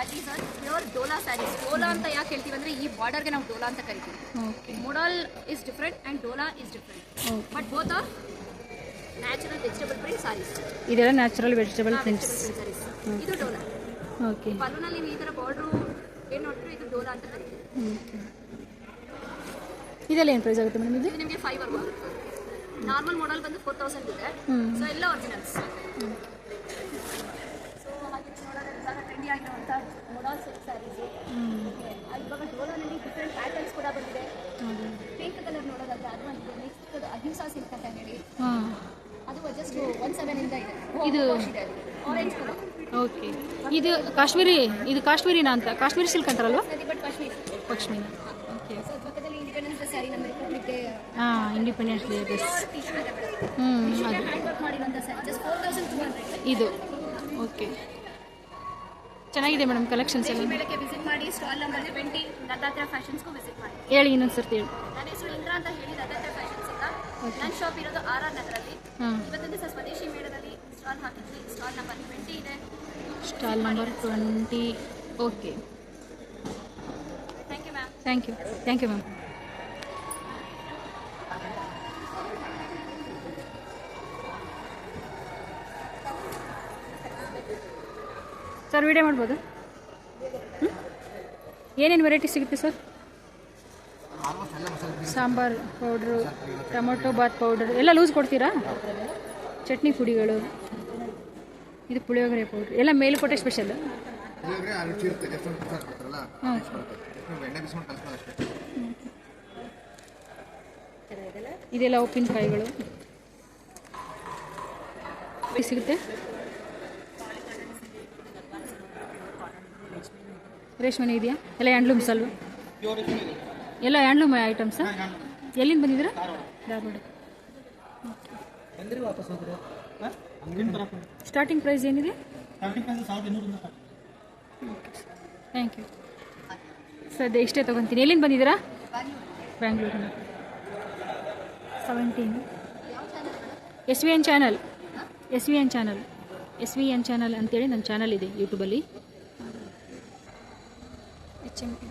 [SPEAKER 7] at sir pure Dola sarees Dola ಅಂತ ಯಾಕೆ ಹೇಳ್ತೀವಿ ಅಂದರೆ ಈ ಬಾರ್ಡರ್ಗೆ ನಾವು ಡೋಲಾ ಅಂತ ಕರಿತೀವಿ.
[SPEAKER 1] Okay
[SPEAKER 7] modal is different and Dola is different but both are natural vegetable print sarees
[SPEAKER 1] ಇದೆಲ್ಲ ನ್ಯಾಚುರಲ್ ವೆಜಿಟೇಬಲ್ ಪ್ರಿಂಟ್ಸ್
[SPEAKER 7] ಇದು ಡೋಲಾ.
[SPEAKER 1] ಓಕೆ
[SPEAKER 7] ಪಲ್ಲುನಲ್ಲಿ ನೀವು ಈ ಥರ ಬಾರ್ಡ್ರು ಏನು ನೋಡಿದ್ರು ಇದು ಡೋಲಾ ಅಂತ ಕರಿತೀವಿ
[SPEAKER 1] ಇದೆಲ್ಲ ಏನು ಪ್ರೈಸ್ ಆಗುತ್ತೆ ಮೇಡಮ್ ಇದು?
[SPEAKER 7] ನಿಮಗೆ ಫೈವ್ ವರ್ಗು ನಾರ್ಮಲ್ ಮಾಡಲ್ ಬಂದು ಫೋರ್ ತೌಸಂಡ್ ಇದೆ. ಸೊ ಎಲ್ಲ ಒರಿಜಿನಲ್ಸ್ ಟ್ರೆಂಡಿ ಆಗಿರುವಂಥ ಮೊಡಲ್ ಸಿಲ್ಕ್ ಸ್ಯಾರೀಸು ಇವಾಗ ಡೋಲೋನಲ್ಲಿ ಡಿಫ್ರೆಂಟ್ ಪ್ಯಾಟರ್ನ್ಸ್ ಕೂಡ ಬಂದಿದೆ. ಪಿಂಕ್ ಕಲರ್ ನೋಡೋದಾದ್ರೆ ಅದು ಒಂದು ನೆಕ್ಸ್ಟ್ ಅಹಿಂಸಾ ಸಿಲ್ಕ್ ಅಂತ ಹೇಳಿ.
[SPEAKER 1] ಹಾ
[SPEAKER 7] ಅದು
[SPEAKER 8] ಜಸ್ಟ್ ಒನ್ ಸೆವೆನ್ ಇಂದ ಇದೆ.
[SPEAKER 1] ಇದು
[SPEAKER 8] ಆರೆಂಜ್ ಕಲರ್
[SPEAKER 1] ಓಕೆ. ಇದು ಕಾಶ್ಮೀರಿ ಇದು ಕಾಶ್ಮೀರಿನಾ ಅಂತ ಕಾಶ್ಮೀರಿ ಸಿಲ್ಕ್ ಅಂತಾರಲ್ವಾ?
[SPEAKER 8] ಕಾಶ್ಮೀರಿ.
[SPEAKER 1] ಪಶ್ಮಿನ ಓಕೆ ಹಾಂ ಇಂಡಿಪೆಂಡೆನ್ಸ್ ಡೇ ಡ್ರೆಸ್ ಹ್ಞೂ ಅದು.
[SPEAKER 8] ಇದು. ವರ್ಕ್ ಮಾಡಿರೋಂಥ sari just four thousand two hundred
[SPEAKER 1] ಇದು ಓಕೆ ಚೆನ್ನಾಗಿದೆ ಮೇಡಮ್ ಕಲೆಕ್ಷನ್ಸ್ ಎಲ್ಲ.
[SPEAKER 8] ಬೆಳಗ್ಗೆ ವಿಸಿಟ್ ಮಾಡಿ ಸ್ಟಾಲ್ ನಂಬರ್ ಟ್ವೆಂಟಿ ದತ್ತಾತ್ರೇಯ ಫ್ಯಾಷನ್ಸ್ಗೂ ವಿಸಿಟ್ ಮಾಡಿ.
[SPEAKER 1] ಹೇಳಿ ಇನ್ನೊಂದು ಸರ್ತಿ ಹೇಳಿ.
[SPEAKER 8] ನನ್ನ ಹೆಸರು ಇಂದ್ರ ಅಂತ ಹೇಳಿ ದತ್ತಾತ್ರೇಯ ಫ್ಯಾಷನ್ಸ್ ಇಂದ. ನನ್ನ ಶಾಪ್ ಇರೋದು ಆರ್ ಆರ್ ನಗರಲ್ಲಿ. ಇವತ್ತಿನ ದಿವಸ ಸ್ವದೇಶಿ ಮೇಳದಲ್ಲಿ ಸ್ಟಾಲ್ ಹಾಕಿದ್ವಿ. ಸ್ಟಾಲ್ ನಂಬರ್ ಟ್ವೆಂಟಿ ಇದೆ.
[SPEAKER 1] Stall number twenty okay
[SPEAKER 8] thank you ma'am
[SPEAKER 1] thank you thank you ma'am sir video ಮಾಡ್ಬೋದು? ಏನೇನು ವೆರೈಟಿ ಸಿಗುತ್ತೆ sir? Sambar powder tomato bath powder ಎಲ್ಲ ಲೂಸ್ ಕೊಡ್ತೀರಾ? ಚಟ್ನಿ ಪುಡಿಗಳು ಇದು ಪುಳಿಯೋಗರೆ ಪೌಡ್ರ್ ಎಲ್ಲ ಮೇಲುಕೋಟೆ ಸ್ಪೆಷಲ್
[SPEAKER 9] ಇದೆಲ್ಲ ಉಪ್ಪಿನಕಾಯಿಗಳು. ರುಚಿ ಇರುತ್ತೆ ಎಷ್ಟು ಪ್ರಸಾದ ಕೊಡ್ತಾರಲ್ಲ
[SPEAKER 1] ಹಾಂ
[SPEAKER 9] ನೀವು ಎಣ್ಣೆ ಬಿಸ್ಕೊಂಡು ಕಲಿಸ್ಕೊಳ್ಳೋ ಅಷ್ಟೇ
[SPEAKER 1] ಇದೆಲ್ಲ ಉಪ್ಪಿನಕಾಯಿಗಳು ಎಲ್ಲಿ ಸಿಗುತ್ತೆ ರೇಷ್ಮೆನೆ ಇದೆಯಾ? ಎಲ್ಲ ಹ್ಯಾಂಡ್ಲೂಮ್ಸ್ ಅಲ್ವಾ? ಎಲ್ಲ ಹ್ಯಾಂಡ್ಲೂಮ್ ಐಟಮ್ಸ್ ಎಲ್ಲಿಂದ ಬಂದಿದ್ದೀರಾ? ಧಾರವಾಡ. ಸ್ಟಾರ್ಟಿಂಗ್ ಪ್ರೈಸ್ ಏನಿದೆ? ಥ್ಯಾಂಕ್ ಯು ಸದ್ಯ ಇಷ್ಟೇ ತೊಗೊತೀನಿ. ಎಲ್ಲಿಂದ ಬಂದಿದ್ದೀರಾ? ಬ್ಯಾಂಗ್ಳೂರಿನ seventeen S V N channel S V N channel S V N channel ಅಂತೇಳಿ ನನ್ನ ಚಾನಲ್ ಇದೆ ಯೂಟ್ಯೂಬಲ್ಲಿ ಎಚ್ ಎಂ ಟಿ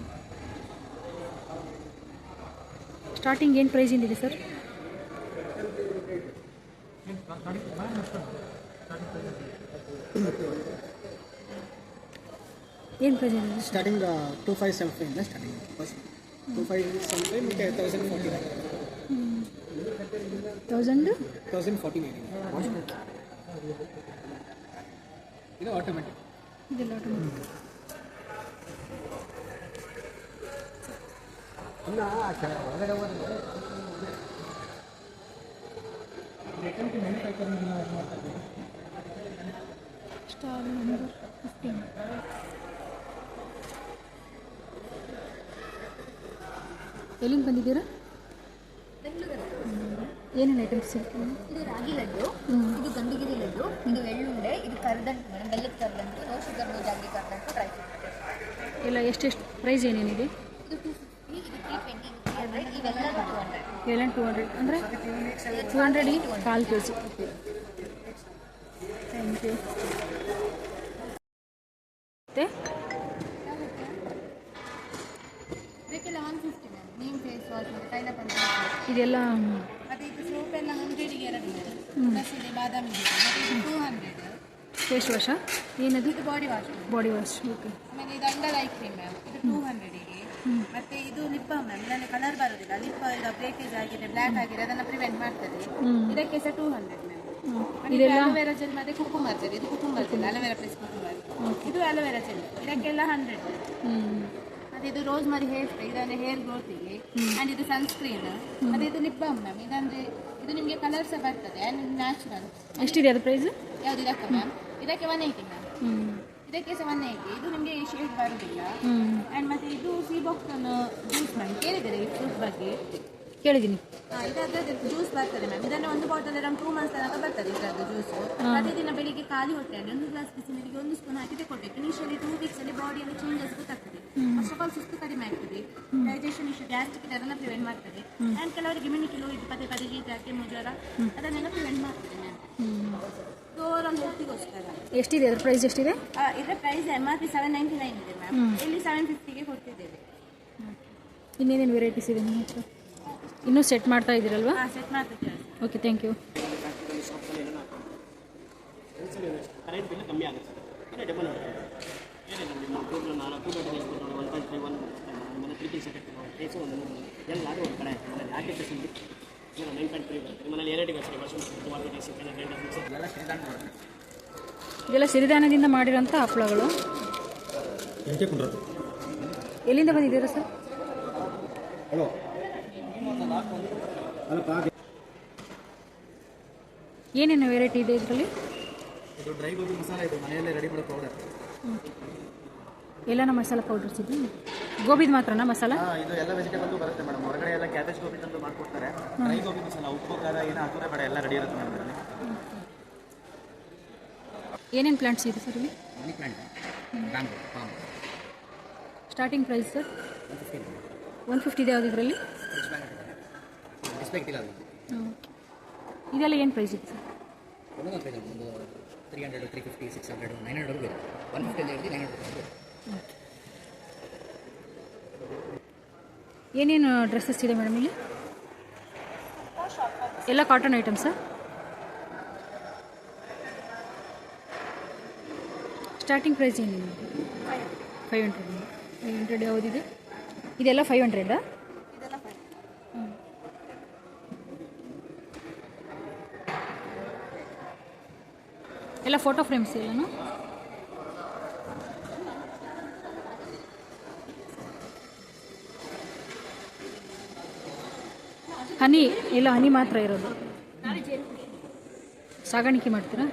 [SPEAKER 1] ಸ್ಟಾರ್ಟಿಂಗ್ ಏನು ಪ್ರೈಸಿಂದ ಇದೆ ಸರ್ ಏನು ಪ್ರೈಸ್ ಇದೆ
[SPEAKER 10] starting two five seven five starting first two five seven five ಮತ್ತೆ thousand forty
[SPEAKER 1] thousand
[SPEAKER 10] thousand forty nine ಇದು ಆಟೋಮೆಟಿಕ್
[SPEAKER 1] ಇದೆಲ್ಲ automatic. ಸ್ಟಾರ್ ನಂಬರ್ ಫಿಫ್ಟೀನ್ ಎಲ್ಲಿಂದ ಬಂದಿದ್ದೀರಾ? ಏನೇನು ಐಟಮ್ಸ್
[SPEAKER 8] ಇದು ರಾಗಿ ಲಡ್ಡು ಇದು ಗಂಡಿಗಿರಿ ಲಡ್ಡು ಇದು ಎಳ್ಳುಂಡೆ ಇದು ಕರ್ದಂಟು ಮೇಡಮ್ ಬೆಲ್ಲದ ಕರ್ದಂಟು ನೋ ಶುಗರ್ ನೋ ಜಾಗಿ ಕರ್ದಂಟು ಡ್ರೈ
[SPEAKER 1] ಇಲ್ಲ ಎಷ್ಟೆಷ್ಟು ಪ್ರೈಸ್ ಏನೇನಿದೆ
[SPEAKER 8] ಇದು ಟೂ ಫಿಫ್ಟಿ ಇದು ತ್ರೀ ಟ್ವೆಂಟಿ ತ್ರೀ ಹಂಡ್ರೆಡ್ ಇವೆಲ್ಲ ಟೂ ಹಂಡ್ರೆಡ್
[SPEAKER 1] ಏಳೆಂಟು ಟು ಹಂಡ್ರೆಡ್ ಅಂದರೆ ಟು ಹಂಡ್ರೆಡ್ ಕಾಲು ಕೆ ಜಿ ಥ್ಯಾಂಕ್ ಯು ಮತ್ತೆ ಇದೆಲ್ಲ
[SPEAKER 8] ಹಂಡ್ರೆಡ್
[SPEAKER 1] ಫೇಸ್ ವಾಶಾ ಏನದು?
[SPEAKER 8] Body wash
[SPEAKER 1] body wash okay
[SPEAKER 8] ಆಮೇಲೆ ಇದು ಅಂಡರ್ ಐ ಕ್ರೀಮ್ ಇದು ಟೂ ಹಂಡ್ರೆಡಿಗೆ ಮತ್ತೆ ಇದು ಲಿಪ್ ಮ್ಯಾಮ್ ಇದರಲ್ಲಿ ಕಲರ್ ಬರೋದಿಲ್ಲ. ಲಿಪ್ ಇದು ಬ್ರೇಕೇಜ್ ಆಗಿದೆ ಬ್ಲ್ಯಾಕ್ ಆಗಿದೆ ಅದನ್ನ ಪ್ರಿವೆಂಟ್ ಮಾಡ್ತದೆ. ಇದಕ್ಕೆ ಸಹ two hundred ma'am aloe vera gel ಮತ್ತೆ ಕುಕುಂಬರ್ ಜೆಲ್ ಇದು cucumber gel aloe vera plus cucumber ಇದು ಅಲೋವೆರಾ ಜೆಲ್ ಇದಕ್ಕೆಲ್ಲ ಹಂಡ್ರೆಡ್ ಮತ್ತೆ ಇದು ರೋಸ್ ಮರಿ ಹೇರ್ ಸ್ಪ್ರೇ ಇದಂದ್ರೆ ಹೇರ್ ಗ್ರೋತಿಗೆ ಅಂಡ್ ಇದು ಸನ್ಸ್ಕ್ರೀನ್ ಮತ್ತೆ ಇದು ಲಿಪ್ ಬಾಮ್ ಮ್ಯಾಮ್ ಇದಂದ್ರೆ ಇದು ನಿಮಗೆ ಕಲರ್ ಸಹ ಬರ್ತದೆ. ಅಂಡ್ ನ್ಯಾಚುರಲ್
[SPEAKER 1] ಎಷ್ಟಿದೆ ಅದು ಪ್ರೈಸ್
[SPEAKER 8] ಯಾವ್ದು ಇದಕ್ಕೆ ಮ್ಯಾಮ್ ಇದಕ್ಕೆ ಒನ್ ಏಯ್ಟಿ ಮ್ಯಾಮ್ ಇದಕ್ಕೆ ಸಹ ಒನ್ ಏಯ್ಟಿ ಇದು ನಿಮಗೆ ಶೇಡ್ ಬರುವುದಿಲ್ಲ ಆ್ಯಂಡ್ ಮತ್ತೆ ಇದು ಸೀ ಬಾಕ್ಸ್ ಅನ್ನು ಜ್ಯೂಸ್ ಮ್ಯಾಮ್ ಕೇಳಿದರೆ ಈ ಫ್ರೂಟ್ ಬಗ್ಗೆ?
[SPEAKER 1] ಕೇಳಿದ್ದೀನಿ.
[SPEAKER 8] ಇದಾದ್ರೆ ಜ್ಯೂಸ್ ಬರ್ತದೆ ಮ್ಯಾಮ್ ಇದನ್ನ ಒಂದು ಬಾಟಲ್ ಅರೌಂಡ್ ಟೂ ಮಂತ್ಸ್ ತನಕ ಬರ್ತದೆ ಇದರದ್ದು ಜ್ಯೂಸು ಪ್ರತಿದಿನ ಬೆಳಿಗ್ಗೆ ಖಾಲಿ ಹೊಟ್ಟೆಯಲ್ಲಿ ಒಂದು ಗ್ಲಾಸ್ ಬಿಸಿನೀರಿಗೆ ಒಂದು ಸ್ಪೂನ್ ಹಾಕಿ ತಗೊಳ್ಬೇಕು ಇನಿಷಿಯಲಿ ಟೂ ವೀಕ್ಸಲ್ಲಿ ಬಾಡಿಯಲ್ಲಿ ಚೇಂಜಸ್ ಗೊತ್ತಾಗ್ತದೆ. ಫಸ್ಟ್ ಆಫ್ ಆಲ್ ಸುಸ್ತು ಕಡಿಮೆ ಆಗ್ತದೆ. ಡೈಜೆಷನ್ ಇಶ್ಯೂ ಗ್ಯಾಸ್ಟ್ರಿಕ್ ಅದನ್ನು ಪ್ರಿವೆಂಟ್ ಮಾಡ್ತದೆ. ಆ್ಯಂಡ್ ಕೆಲವರಿಗೆ ಇಮ್ಯುನಿಟಿ ಲೋ ಇದು ಪದೇ ಪದೇ ಶೀತ ಕೆಮ್ಮು ಜ್ವರ ಅದನ್ನೆಲ್ಲ ಪ್ರಿವೆಂಟ್ ಮಾಡ್ತದೆ ಮ್ಯಾಮ್ ಓವರಾಲ್ ಹೆಲ್ತಿಗೋಸ್ಕರ
[SPEAKER 1] ಎಷ್ಟಿದೆ ಅದ್ರ ಪ್ರೈಸ್ ಎಷ್ಟಿದೆ?
[SPEAKER 8] ಇದರ price M R P seven ninety nine ಇದೆ ಮ್ಯಾಮ್ ಇಲ್ಲಿ ಸೆವೆನ್ ಫಿಫ್ಟಿಗೆ ಕೊಡ್ತಿದ್ದೇವೆ.
[SPEAKER 1] ಇನ್ನೇನೇನು ವೆರೈಟೀಸ್ ಇದೆ ನಿಮ್ಮ ಹತ್ರ? ಇನ್ನೂ ಸೆಟ್ ಮಾಡ್ತಾ ಇದ್ದೀರಲ್ವಾ?
[SPEAKER 8] ಹಾಂ ಸೆಟ್ ಮಾಡ್ತಿದ್ದೇವೆ
[SPEAKER 1] okay thank you
[SPEAKER 10] current bill ಕಮ್ಮಿ ಆಗುತ್ತೆ ಅಂದರೆ ಡಬಲ್ ಏನಿಲ್ಲ ನಿಮ್ಮ ಟೂಬ್ಲ ನಾಲ್ಕು ಟೂ ಬಟ್ಟೆ ಒನ್ ಪಾಯಿಂಟ್ ತ್ರೀ ಒನ್ ನಿಮ್ಮನ್ನ ತ್ರೀ ಪೀಸ್ ಸೆಟ್ ಕೇಸು ಒಂದು ಎಲ್ಲಾದರೂ ಒಂದು ಕಡೆ ನಿಮ್ಮಲ್ಲಿ ನೈನ್ ಪಾಯಿಂಟ್ ತ್ರೀ ಬರುತ್ತೆ ನಿಮ್ಮಲ್ಲಿ ಎರಡು ವರ್ಷ ಬರುತ್ತೆ
[SPEAKER 1] ಇದೆಲ್ಲ ಸಿರಿಧಾನ್ಯದಿಂದ ಮಾಡಿರೋಂಥ ಹಪ್ಪಳಗಳು? ಎಲ್ಲಿಂದ ಬಂದಿದ್ದೀರಾ ಸರ್? ಏನೇನು ವೆರೈಟಿ ಇದೆ ಇದರಲ್ಲಿ?
[SPEAKER 6] ಇದು ಡ್ರೈ ಗೋಬಿ ಮಸಾಲ ಇದು ಮನೆಯಲ್ಲೇ ರೆಡಿ ಮಾಡೋ ಪೌಡರ್
[SPEAKER 1] ಎಲ್ಲನ ಮಸಾಲ ಪೌಡರ್ಸ್ ಇದೆ? ಗೋಬಿದು ಮಾತ್ರನಾ ಮಸಾಲ?
[SPEAKER 6] ಇದು ಎಲ್ಲ ವೆಜಿಟೇಬಲ್ ಬರುತ್ತೆ ಮೇಡಮ್ ಹೊರಗಡೆ ಎಲ್ಲ ಕ್ಯಾಬೇಜ್ ಗೋಬಿ ತಂದು ಮಾಡ್ಕೊಡ್ತಾರೆ. ಡ್ರೈ ಗೋಬಿ ಮಸಾಲ ಉಪ್ಪು ಖಾರ ಏನು ಹಾಕಿದ್ರೆ ಬೇಡ ಎಲ್ಲ ರೆಡಿ ಇರುತ್ತೆ ಮೇಡಮ್ ಇದರಲ್ಲಿ
[SPEAKER 1] ಏನೇನು ಪ್ಲಾಂಟ್ಸ್ ಇದೆ ಸರ್ ಇಲ್ಲಿ?
[SPEAKER 6] Money plant bamboo palm
[SPEAKER 1] starting price sir one fifty ಇದೆ ಯಾವ್ದು ಇದರಲ್ಲಿ?
[SPEAKER 6] ರೆಸ್ಪೆಕ್ಟ್ ಇಲ್ಲ ಅದು.
[SPEAKER 1] ಇದೆಲ್ಲ ಏನು ಪ್ರೈಸ್ ಇದೆ ಸರ್
[SPEAKER 6] ಒಂದೊಂದು ಪ್ರೈಸ್ ಒಂದು three hundred three fifty six hundred nine hundred ಇದೆ. ಒನ್ ಫಿಫ್ಟಿ ನೈನ್ ಹಂಡ್ರೆಡ್
[SPEAKER 1] ಏನೇನು ಡ್ರೆಸ್ಸಸ್ ಇದೆ ಮೇಡಮ್ ಇಲ್ಲಿ? ಎಲ್ಲ ಕಾಟನ್ ಐಟಮ್ಸಾ ಸ್ಟಾರ್ಟಿಂಗ್ ಪ್ರೈಸ್ ಏನು ಫೈವ್ ಹಂಡ್ರೆಡ್ ಫೈವ್ ಹಂಡ್ರೆಡ್ ಯಾವುದಿದೆ? ಇದೆಲ್ಲ ಫೈವ್ ಹಂಡ್ರೆಡಾ ಎಲ್ಲ ಫೋಟೋ ಫ್ರೇಮ್ಸ್ ಎಲ್ಲನೂ? ಹನಿ ಇಲ್ಲ ಹನಿ ಮಾತ್ರ ಇರೋದು. ಸಾಗಾಣಿಕೆ ಮಾಡ್ತೀರಾ?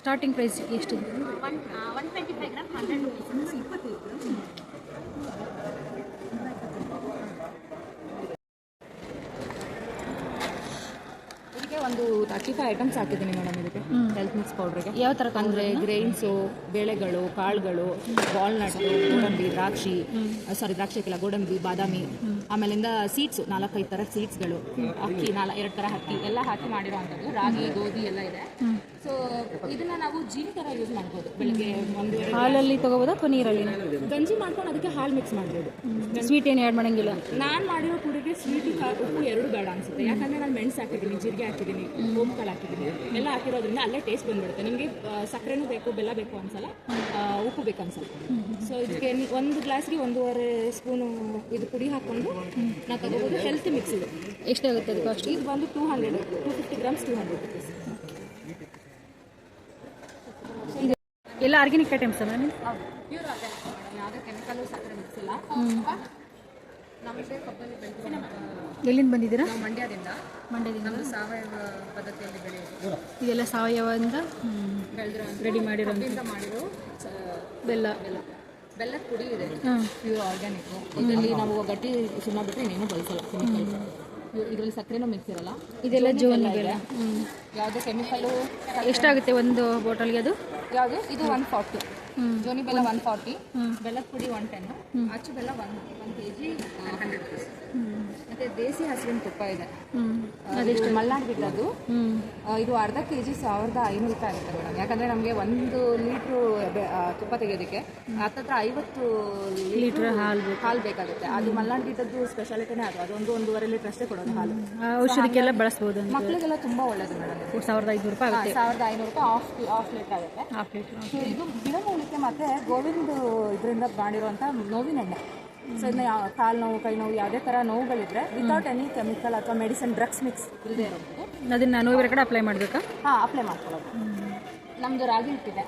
[SPEAKER 1] ಸ್ಟಾರ್ಟಿಂಗ್ ಪ್ರೈಸ್ ಎಷ್ಟಿದೆ
[SPEAKER 7] one one twenty five gram hundred rupees
[SPEAKER 3] ಇದಕ್ಕೆ ತರ್ಟಿ ಫೈವ್ ಐಟಮ್ಸ್ ಹಾಕಿದ್ದೀನಿ ಮೇಡಮ್ ಇದಕ್ಕೆ. ಹೆಲ್ತ್ ಮಿಕ್ಸ್ ಪೌಡ್ರಿಗೆ
[SPEAKER 1] ಯಾವ ಥರ
[SPEAKER 3] ಅಂದರೆ ಗ್ರೈನ್ಸು ಬೇಳೆಗಳು ಕಾಳುಗಳು ವಾಲ್ನಟ್ ಗೋಡಂಬಿ ದ್ರಾಕ್ಷಿ ಸಾರಿ ದ್ರಾಕ್ಷಿ ಹಾಕಿಲ್ಲ ಗೋಡಂಬಿ ಬಾದಾಮಿ ಆಮೇಲಿಂದ ಸೀಡ್ಸ್ ನಾಲ್ಕೈದು ಥರ ಸೀಡ್ಸ್ಗಳು ಅಕ್ಕಿ ನಾಲ್ಕು ಎರಡು ಥರ ಅಕ್ಕಿ ಎಲ್ಲ ಹಾಕಿ ಮಾಡಿರೋವಂಥದ್ದು. ರಾಗಿ ಗೋಧಿ ಎಲ್ಲ ಇದೆ. ಸೊ ಇದನ್ನ ನಾವು ಜೀನ್ ಥರ ಯೂಸ್ ಮಾಡ್ಬೋದು. ಬೆಳಗ್ಗೆ ಒಂದು
[SPEAKER 1] ಹಾಲಲ್ಲಿ ತಗೋಬಹುದು ಅಥವಾ ನೀರಲ್ಲಿ?
[SPEAKER 3] ಗಂಜಿ ಮಾಡ್ಕೊಂಡು ಅದಕ್ಕೆ ಹಾಲು ಮಿಕ್ಸ್ ಮಾಡ್ಬೋದು.
[SPEAKER 1] ಸ್ವೀಟ್ ಏನು ಆ್ಯಡ್ ಮಾಡಂಗಿಲ್ಲ?
[SPEAKER 3] ನಾನು ಮಾಡಿರೋ ಪುಡಿಗೆ ಸ್ವೀಟ್ ಉಪ್ಪು ಎರಡು ಬೇಡ ಅನ್ಸುತ್ತೆ. ಯಾಕಂದ್ರೆ ನಾನು ಮೆಣಸು ಹಾಕಿದ್ದೀನಿ ಜೀರಿಗೆ ಹಾಕಿದ್ದೀನಿ ಓಮ್ಕಾಳು ಹಾಕಿದ್ದೀನಿ. ಎಲ್ಲ ಹಾಕಿರೋದ್ರಿಂದ ಅಲ್ಲೇ ಟೇಸ್ಟ್ ಬಂದ್ಬಿಡುತ್ತೆ. ನಿಮಗೆ ಸಕ್ಕರೆನೂ ಬೇಕು ಬೆಲ್ಲ ಬೇಕು ಅನ್ಸಲ್ಲ ಉಪ್ಪು ಬೇಕು ಅನ್ಸಲ್ಲ. ಸೊ ಇದಕ್ಕೆ ಒಂದು ಗ್ಲಾಸ್ಗೆ ಒಂದೂವರೆ ಸ್ಪೂನು ಇದು ಪುಡಿ ಹಾಕೊಂಡು ನಾವು ತಗೋಬೋದು. ಹೆಲ್ತ್ ಮಿಕ್ಸ್ ಇದೆ.
[SPEAKER 1] ಎಷ್ಟಾಗುತ್ತೆ ಅದು ಕಾಸ್ಟ್
[SPEAKER 3] ಇದು ಬಂದು two hundred two fifty grams two hundred rupees
[SPEAKER 1] ಎಲ್ಲ organic items ma'am
[SPEAKER 3] pure organic ಯಾವುದೇ ಕೆಮಿಕಲ್ಲು ಸಕ್ಕರೆ ಮಿಕ್ಸ್ ಇಲ್ಲ. ನಮ್ಮದೇ ಕಬ್ಬಲ್ಲಿ ಬೆಳೆದಿನ
[SPEAKER 1] ಎಲ್ಲಿಂದ ಬಂದಿದ್ದೀರಾ?
[SPEAKER 3] ನಾವು ಮಂಡ್ಯದಿಂದ.
[SPEAKER 1] ಮಂಡ್ಯದಿಂದ.
[SPEAKER 3] ನಮ್ಮದು ಸಾವಯವ ಪದ್ಧತಿಯಲ್ಲಿ ಬೆಳೆಯೋದು.
[SPEAKER 1] ಇದೆಲ್ಲ ಸಾವಯವದಿಂದ?
[SPEAKER 3] ಬೆಳೆದಿರೋ
[SPEAKER 1] ರೆಡಿ ಮಾಡಿರೋ
[SPEAKER 3] ಮಾಡಿರೋ
[SPEAKER 1] ಬೆಲ್ಲ.
[SPEAKER 3] ಬೆಲ್ಲ. ಬೆಲ್ಲದ ಪುಡಿ ಇದೆ. ಪ್ಯೂರ್ ಆರ್ಗ್ಯಾನಿಕ್ ಇದರಲ್ಲಿ ನಾವು ಗಟ್ಟಿ ಸುಣ್ಣ ಬಿಟ್ಟರೆ ಇನ್ನೇನು ಬಳಸಲ್ಲ. ಕೆಮಿಕಲ್ ಇದರಲ್ಲಿ ಸಕ್ಕರೆನೂ ಮಿಕ್ಸ್ ಇರಲ್ಲ
[SPEAKER 1] ಇದೆಲ್ಲ ಜೋನಿ ಬೆಲ್ಲ.
[SPEAKER 3] ಯಾವುದೇ ಕೆಮಿಕಲ್ಲು
[SPEAKER 1] ಎಷ್ಟಾಗುತ್ತೆ ಒಂದು ಬಾಟಲ್ಗೆ ಅದು?
[SPEAKER 3] ಯಾವುದು? ಇದು ಒನ್ ಫಾರ್ಟಿ ಜೋನಿ ಬೆಲ್ಲ ಒನ್ ಫಾರ್ಟಿ ಬೆಲ್ಲದ ಪುಡಿ ಒನ್ ಟೆನ್ ಅಚ್ಚು ಬೆಲ್ಲ one one K G hundred rupees ಮತ್ತು ದೇಸಿ ಹಸುವಿನ ತುಪ್ಪ ಇದೆ. ಅದೆಷ್ಟು. ಮಲ್ನಾಡ್ ಬಿಟ್ಟದ್ದು. ಇದು ಅರ್ಧ ಕೆ ಜಿ ಸಾವಿರದ ಐನೂರು ರೂಪಾಯಿ ಆಗುತ್ತೆ ಮೇಡಮ್. ಯಾಕಂದ್ರೆ ನಮಗೆ ಒಂದು ಲೀಟ್ರು ತುಪ್ಪ ತೆಗೆಯೋದಕ್ಕೆ ಹತ್ತತ್ರ ಐವತ್ತು ಲೀಟ್ರ್ ಹಾಲು ಹಾಲು ಬೇಕಾಗುತ್ತೆ. ಅದು ಮಲ್ನಾಡ್ ಗಿದ್ದದ್ದು ಸ್ಪೆಷಾಲಿಟಿನೇ ಅದು. ಅದೊಂದು ಒಂದೂವರೆ ಲೀಟ್ರ್ ಅಷ್ಟೇ ಕೊಡೋದು ಹಾಲು.
[SPEAKER 1] ಆ ಔಷಧಿಗೆಲ್ಲ ಬಳಸ್ಬೋದು
[SPEAKER 3] ಮಕ್ಕಳಿಗೆಲ್ಲ ತುಂಬ ಒಳ್ಳೇದು ಮೇಡಮ್
[SPEAKER 1] ಸಾವಿರದ ಐನೂರು ರೂಪಾಯಿ ಆಗುತ್ತೆ.
[SPEAKER 3] ಸಾವಿರದ ಐನೂರು ರೂಪಾಯಿ ಆಫ್ ಆಫ್ ಲೀಟ್ರ್ ಆಗುತ್ತೆ.
[SPEAKER 1] ಹಾಫ್ ಲೀಟ್ರ್
[SPEAKER 3] ಇದು ಗಿಡಮೂಲಿಕೆ ಮತ್ತೆ ಗೋವಿಂದ ಇದರಿಂದ ಮಾಡಿರುವಂಥ ನೋವಿನ ಎಣ್ಣೆ ಸೊ ಇದನ್ನ ಯಾವ ಕಾಲು ನೋವು ಕೈ ನೋವು ಯಾವುದೇ ಥರ ನೋವುಗಳಿದ್ರೆ ವಿತೌಟ್ ಎನಿ ಕೆಮಿಕಲ್ ಅಥವಾ ಮೆಡಿಸಿನ್ ಡ್ರಗ್ಸ್ ಮಿಕ್ಸ್ ಇಲ್ಲದೆ ಇರೋದು
[SPEAKER 1] ಅದನ್ನು ನಾನು ಬೇರೆ ಕಡೆ ಅಪ್ಲೈ ಮಾಡಬೇಕಾ?
[SPEAKER 3] ಹಾಂ ಅಪ್ಲೈ ಮಾಡ್ಕೊಳ್ಳೋದು. ನಮ್ಮದು ರಾಗಿ ಹಿಟ್ಟಿದೆ.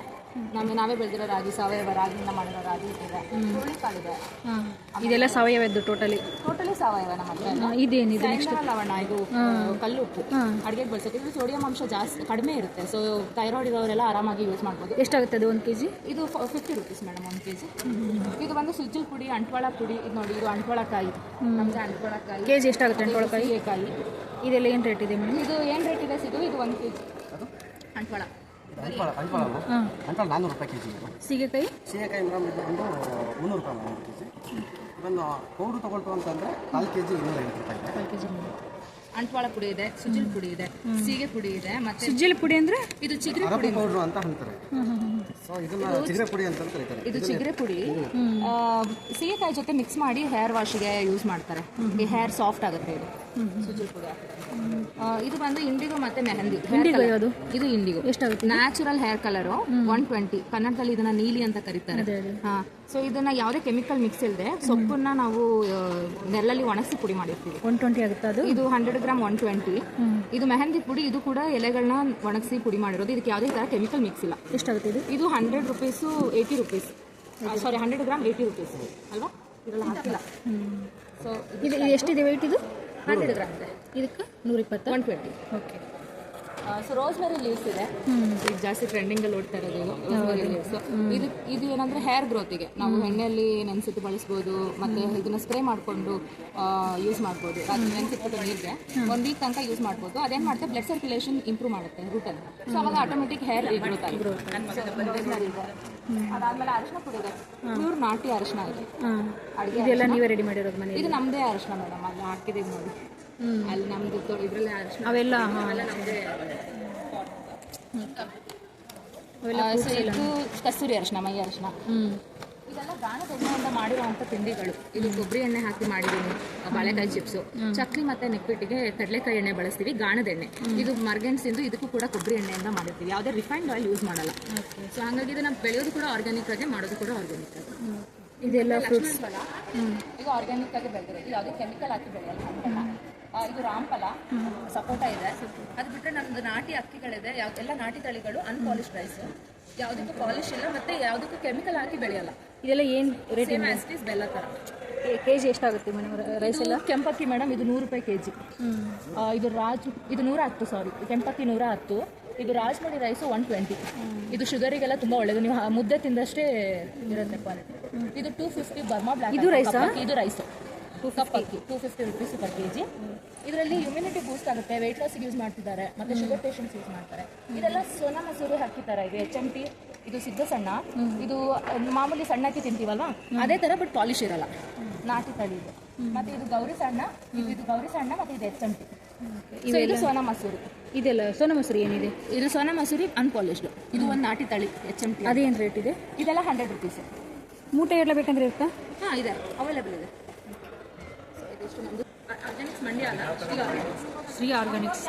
[SPEAKER 3] ನಮ್ದು ನಾವೇ ಬೆಳೆದಿರೋ ರಾಗಿ ಸಾವಯವ ರಾಗಿಯಿಂದ ಮಾಡಿರೋ ರಾಗಿ ಇದೆ. ಹುರುಳಿಕಾಳಿದೆ
[SPEAKER 1] ಸಾವಯವ ಇದೆಲ್ಲ ಸಾವಯವದ್ದು ಟೋಟಲಿ
[SPEAKER 3] ಟೋಟಲಿ ಸಾವಯವ ನಮ್ಮ
[SPEAKER 1] ಇದೇನಿದೆ
[SPEAKER 3] ಲವಣ ಇದು ಕಲ್ಲುಪ್ಪು. ಕಲ್ಲು ಉಪ್ಪು ಅಡುಗೆಗೆ ಬಳಸುತ್ತೆ. ಇದು ಸೋಡಿಯಂ ಅಂಶ ಜಾಸ್ತಿ ಕಡಿಮೆ ಇರುತ್ತೆ. ಸೊ ಥೈರಾಯ್ಡ್ ಇರೋರೆಲ್ಲ ಆರಾಮಾಗಿ ಯೂಸ್ ಮಾಡ್ಬೋದು.
[SPEAKER 1] ಎಷ್ಟಾಗುತ್ತೆ ಅದು ಒಂದು ಕೆ ಜಿ
[SPEAKER 3] ಇದು ಫಿಫ್ಟಿ ರುಪೀಸ್ ಮೇಡಮ್ ಒಂದು ಕೆ ಜಿ ಇದು ಬಂದು ಸುಜ್ಜಲ್ ಪುಡಿ ಅಂಟ್ವಾಳ ಪುಡಿ ಇದು ನೋಡಿ ಇದು ಅಂಟ್ವಾಳಕಾಯಿ. ನಮಗೆ ಅಂಟ್ವಾಳಕಾಯಿ.
[SPEAKER 1] ಕೆ ಜಿ ಎಷ್ಟಾಗುತ್ತೆ ಅಂಟ್ವಾಳಕಾಯಿ?
[SPEAKER 3] ಕಾಯಿ
[SPEAKER 1] ಇದೆಲ್ಲ ಏನು ರೇಟ್ ಇದೆ ಮೇಡಮ್
[SPEAKER 3] ಇದು ಏನು ರೇಟ್ ಇದೆ ಸಿಗು ಇದು ಒಂದು ಕೆ ಜಿ ಅಂಟ್ವಾಳ.
[SPEAKER 2] ಅಂಟ್ವಾಳ ಅಂಟ್ವಾಳ
[SPEAKER 1] ಹಾಂ.
[SPEAKER 2] ಅಂಟ್ವಾಳ ನಾನ್ನೂರು ರೂಪಾಯಿ ಕೆ ಜಿ
[SPEAKER 1] ಸೀಗೆಕಾಯಿ?
[SPEAKER 2] ಸೀಗೆಕಾಯಿ ಮೇಡಮ್ ಇದು ಬಂದು ಮುನ್ನೂರು ರೂಪಾಯಿ ಮೇಡಮ್ ಕೆ ಜಿ ಇದನ್ನು ಪೌಡ್ರ್ ತೊಗೊಳ್ತು ಅಂತಂದರೆ ಕಾಲು ಕೆ ಜಿ ಇನ್ನೂರೈವತ್ತು ರೂಪಾಯಿ ಇದೆ.
[SPEAKER 1] ಕಾಲು ಕೆ ಜಿ
[SPEAKER 3] ಅಂಟ್ವಾಳ ಪುಡಿ ಇದೆ ಸುಜಿಲ್ ಪುಡಿ ಇದೆ ಸೀಗೆ ಪುಡಿ ಇದೆ ಮತ್ತೆ
[SPEAKER 1] ಸುಜಿಲ್ ಪುಡಿ ಅಂದ್ರೆ?
[SPEAKER 3] ಇದು ಚಿಗ್ರೆ ಪುಡಿ.
[SPEAKER 2] ಪೌಡರ್ ಅಂತ ಅಂತಾರೆ. ಸೊ ಇದನ್ನ ಚಿಗ್ರೆ ಪುಡಿ ಅಂತ ಕರೀತಾರೆ
[SPEAKER 3] ಇದು ಚಿಗ್ರೆ ಪುಡಿ. ಆ, ಸೀಗೆಕಾಯಿ ಜೊತೆ ಮಿಕ್ಸ್ ಮಾಡಿ ಹೇರ್ ವಾಶ್ಗೆ ಯೂಸ್ ಮಾಡ್ತಾರೆ. ಈ ಹೇರ್ ಸಾಫ್ಟ್ ಆಗುತ್ತೆ ಇದು. ಸುಜಿಲ್ ಪುಡಿ ಹಾಕಿದ್ರೆ. ಆ, ಇದು ಬಂದು ಇಂಡಿಗೋ ಮತ್ತೆ ಮೆಹಂದಿ. Hair
[SPEAKER 1] IndiGo
[SPEAKER 3] colour.
[SPEAKER 1] ಯಾವುದು?
[SPEAKER 3] ಇದು ಇಂಡಿಗೋ
[SPEAKER 1] ಎಷ್ಟಾಗುತ್ತೆ?
[SPEAKER 3] Natural hair colour one twenty ಕನ್ನಡದಲ್ಲಿ ಇದನ್ನ ನೀಲಿ ಅಂತ ಕರೀತಾರೆ. ಹಾ ಸೊ ಇದನ್ನ ಯಾವುದೇ ಕೆಮಿಕಲ್ ಮಿಕ್ಸ್ ಇಲ್ಲದೆ ಸೊಪ್ಪನ್ನ ನಾವು ನೆಲ್ಲಲ್ಲಿ ಒಣಗಿಸಿ ಪುಡಿ ಮಾಡಿರ್ತೀವಿ.
[SPEAKER 1] ಒನ್ ಟ್ವೆಂಟಿ ಆಗುತ್ತೆ ಅದು?
[SPEAKER 3] ಇದು ಹಂಡ್ರೆಡ್ ಗ್ರಾಮ್ ಒನ್ ಟ್ವೆಂಟಿ ಇದು ಮೆಹಂದಿ ಪುಡಿ ಇದು ಕೂಡ ಎಲೆಗಳನ್ನ ಒಣಗಿಸಿ ಪುಡಿ ಮಾಡಿರೋದು. ಇದಕ್ಕೆ ಯಾವುದೇ ಥರ ಕೆಮಿಕಲ್ ಮಿಕ್ಸ್ ಇಲ್ಲ.
[SPEAKER 1] ಎಷ್ಟಾಗುತ್ತೆ ಇದು?
[SPEAKER 3] ಇದು hundred rupees eighty rupees sorry hundred gram eighty rupees ಅಲ್ವಾ? ಹಾಕಿಲ್ಲ. ಸೊ
[SPEAKER 1] ಇದು ಎಷ್ಟಿದೆ ವೆಯ್ಟ್ ಇದು?
[SPEAKER 3] ಹಂಡ್ರೆಡ್ ಗ್ರಾಮ್ ಇದೆ.
[SPEAKER 1] ಇದಕ್ಕೆ ನೂರಿಪ್ಪತ್ತು?
[SPEAKER 3] One twenty
[SPEAKER 1] okay
[SPEAKER 3] so rosemary leaves ಇದೆ. ಈಗ ಜಾಸ್ತಿ ಟ್ರೆಂಡಿಂಗ್ ಅಲ್ಲಿ ಓಡ್ತಾ ಇರೋದು ಇದು ರೋಸ್ಮೆರಿ ಲೀವ್ಸ್ ಇದು ಇದು ಏನಂದ್ರೆ ಹೇರ್ ಗ್ರೋತಿಗೆ ನಾವು ಎಣ್ಣೆಯಲ್ಲಿ ನೆನೆಸಿಟ್ಟು ಬಳಸ್ಬೋದು ಮತ್ತೆ ಇದನ್ನ ಸ್ಪ್ರೇ ಮಾಡಿಕೊಂಡು ಯೂಸ್ ಮಾಡ್ಬೋದು. ಅದು ನೆನೆಸಿಟ್ಬಿಟ್ಟು ನೀರಿಗೆ. ಒಂದು ವೀಕ್ ತನಕ ಯೂಸ್ ಮಾಡ್ಬೋದು. ಅದೇನ್ ಮಾಡುತ್ತೆ ಬ್ಲಡ್ ಸರ್ಕ್ಯುಲೇಷನ್ ಇಂಪ್ರೂವ್ ಮಾಡುತ್ತೆ ರೂಟಲ್ಲಿ ಸೊ ಅವಾಗ ಆಟೋಮೆಟಿಕ್ ಹೇರ್ ಗ್ರೋತ್ ಆಗುತ್ತೆ. ಅದಾದ್ಮೇಲೆ ಅರಿಶಿನ ಪುಡಿ ಇದೆ. ಪ್ಯೂರ್ ನಾಟಿ ಅರಿಶಿನ ಇದೆ. ಅಡುಗೆ
[SPEAKER 1] ಇದೆಲ್ಲ ನೀವೇ ರೆಡಿ ಮಾಡಿರೋದು ಮನೆ
[SPEAKER 3] ಇದು ನಮ್ಮದೇ ಅರಿಶಿನ ಮೇಡಮ್ ಅಲ್ಲಿ ಹಾಕಿದೀವಿ ನೋಡಿ. ಅಲ್ಲಿ ನಮ್ದು ಇದ್ರಲ್ಲೇ
[SPEAKER 1] ಅವೆಲ್ಲ
[SPEAKER 3] ಸೊ ಇದು ಕಸ್ತೂರಿ ಅರಿಶಿನ ಮೈ ಅರಿಶಿನ ಇದೆಲ್ಲ ಗಾಣದ ಎಣ್ಣೆಯಿಂದ ಮಾಡಿರುವಂಥ ತಿಂಡಿಗಳು. ಇದು ಕೊಬ್ಬರಿ ಎಣ್ಣೆ ಹಾಕಿ ಮಾಡಿದೀನಿ ಬಾಳೆಕಾಯಿ ಚಿಪ್ಸು. ಚಕ್ಲಿ ಮತ್ತೆ ನಿಪ್ಪಿಟ್ಟಿಗೆ ಕಡಲೆಕಾಯಿ ಎಣ್ಣೆ ಬಳಸ್ತೀವಿ ಗಾಣದ ಎಣ್ಣೆ. ಇದು ಮರ್ಗೆನ್ಸಿಂದು ಇದಕ್ಕೂ ಕೂಡ ಕೊಬ್ಬರಿ ಎಣ್ಣೆಯಿಂದ ಮಾಡಿರ್ತೀವಿ. ಯಾವುದೇ ರಿಫೈನ್ಡ್ ಆಯಿಲ್ ಯೂಸ್ ಮಾಡಲ್ಲ. ಸೊ ಹಾಗಾಗಿ ಇದನ್ನ ಬೆಳೆಯೋದು ಕೂಡ ಆರ್ಗ್ಯಾನಿಕ್ ಆಗಿ ಮಾಡೋದು ಕೂಡ ಆರ್ಗ್ಯಾನಿಕ್ ಆಗಿ.
[SPEAKER 1] ಇದೆಲ್ಲ ಫ್ರೂಟ್ಸ್
[SPEAKER 3] ಇದು ಆರ್ಗ್ಯಾನಿಕ್ ಆಗಿ ಬೆಳೆದಿರೋದು. ಯಾವುದೇ ಕೆಮಿಕಲ್ ಹಾಕಿ ಬೆಳೆಯಲ್ಲ ಇದು ರಾಮಫಲ ಸಪೋಟ ಇದೆ. ಅದು ಬಿಟ್ಟರೆ ನಮ್ದು ನಾಟಿ ಅಕ್ಕಿಗಳಿದೆ. ಯಾವ ಎಲ್ಲ ನಾಟಿ ತಳಿಗಳು ಅನ್ಪಾಲಿಶ್ ರೈಸ್ ಯಾವುದಕ್ಕೂ ಪಾಲಿಶ್ ಇಲ್ಲ ಮತ್ತೆ ಯಾವುದಕ್ಕೂ ಕೆಮಿಕಲ್ ಹಾಕಿ ಬೆಳೆಯಲ್ಲ.
[SPEAKER 1] ಇದೆಲ್ಲ ಏನು ರೇಟ್
[SPEAKER 3] ಸೇಮ್ ಬೆಲ್ಲ ಥರ
[SPEAKER 1] ಕೆ ಜಿ ಎಷ್ಟಾಗುತ್ತೆ ಮೇಡಮ್ ರೈಸ್ ಎಲ್ಲ?
[SPEAKER 3] ಕೆಂಪಕ್ಕಿ ಮೇಡಮ್ ಇದು ನೂರು ರೂಪಾಯಿ ಕೆ ಜಿ ಇದು ರಾಜ್ ಇದು ನೂರ ಹತ್ತು ಸಾರಿ ಕೆಂಪಕ್ಕಿ ನೂರ ಹತ್ತು. ಇದು ರಾಜ್ಮಡಿ ರೈಸು ಒನ್ ಟ್ವೆಂಟಿ ಇದು ಶುಗರಿಗೆಲ್ಲ ತುಂಬ ಒಳ್ಳೇದು. ನೀವು ಮುದ್ದೆ ತಿಂದಷ್ಟೇ ಇರುತ್ತೆ ಕ್ವಾಲಿಟಿ ಇದು ಟೂ ಫಿಫ್ಟಿ ಬರ್ಮಾ ಬ್ಲಾಕ್
[SPEAKER 1] ಇದು ರೈಸ್
[SPEAKER 3] ಇದು rice two fifty two fifty rupees per K G ಇದರಲ್ಲಿ ಇಮ್ಯುನಿಟಿ ಬೂಸ್ಟ್ ಆಗುತ್ತೆ. ವೆಯ್ಟ್ ಲಾಸ್ಗೆ ಯೂಸ್ ಮಾಡ್ತಿದ್ದಾರೆ. ಮತ್ತೆ ಶುಗರ್ ಪೇಷಂಟ್ಸ್ ಯೂಸ್ ಮಾಡ್ತಾರೆ. ಇದೆಲ್ಲ ಸೋನಾ ಮಸೂರಿ ಹಾಕಿದ್ದಾರೆ ಇದೆ. ಎಚ್ ಎಂ ಟಿ ಇದು ಸಿದ್ಧ ಸಣ್ಣ. ಇದು ಮಾಮೂಲಿ ಸಣ್ಣಕ್ಕೆ ತಿಂತೀವಲ್ವಾ? ಅದೇ ತರ ಬಟ್ ಪಾಲಿಶ್ ಇರಲ್ಲ. ನಾಟಿ ತಳಿ ಇದೆ. ಮತ್ತೆ ಇದು ಗೌರಿ ಸಣ್ಣ. ಇದು ಗೌರಿ ಸಣ್ಣ ಮತ್ತೆ ಇದು ಎಚ್ ಎಂ ಟಿ ಇದು ಸೋನಾ ಮಸೂರಿ.
[SPEAKER 1] ಇದೆಲ್ಲ ಸೋನಾ ಮಸೂರಿ ಏನಿದೆ?
[SPEAKER 3] ಇದು ಸೋನಾ ಮಸೂರಿ ಅನ್ಪಾಲಿಶ್ಡ್ ಇದು ಒಂದು ನಾಟಿ ತಳಿ ಎಚ್ ಎಂ ಟಿ
[SPEAKER 1] ಅದೇನು ರೇಟ್ ಇದೆ?
[SPEAKER 3] ಇದೆಲ್ಲ ಹಂಡ್ರೆಡ್ ರುಪೀಸ್
[SPEAKER 1] ಮೂಟೆ ಎಲ್ಲ ಬೇಕಂದ್ರೆ ಇರುತ್ತಾ?
[SPEAKER 3] ಹಾಂ ಇದೆ. ಅವೈಲೇಬಲ್ ಇದೆ. ಸೊ ಇದಿಷ್ಟು ನಮ್ಮದು ಆರ್ಗ್ಯಾನಿಕ್ಸ್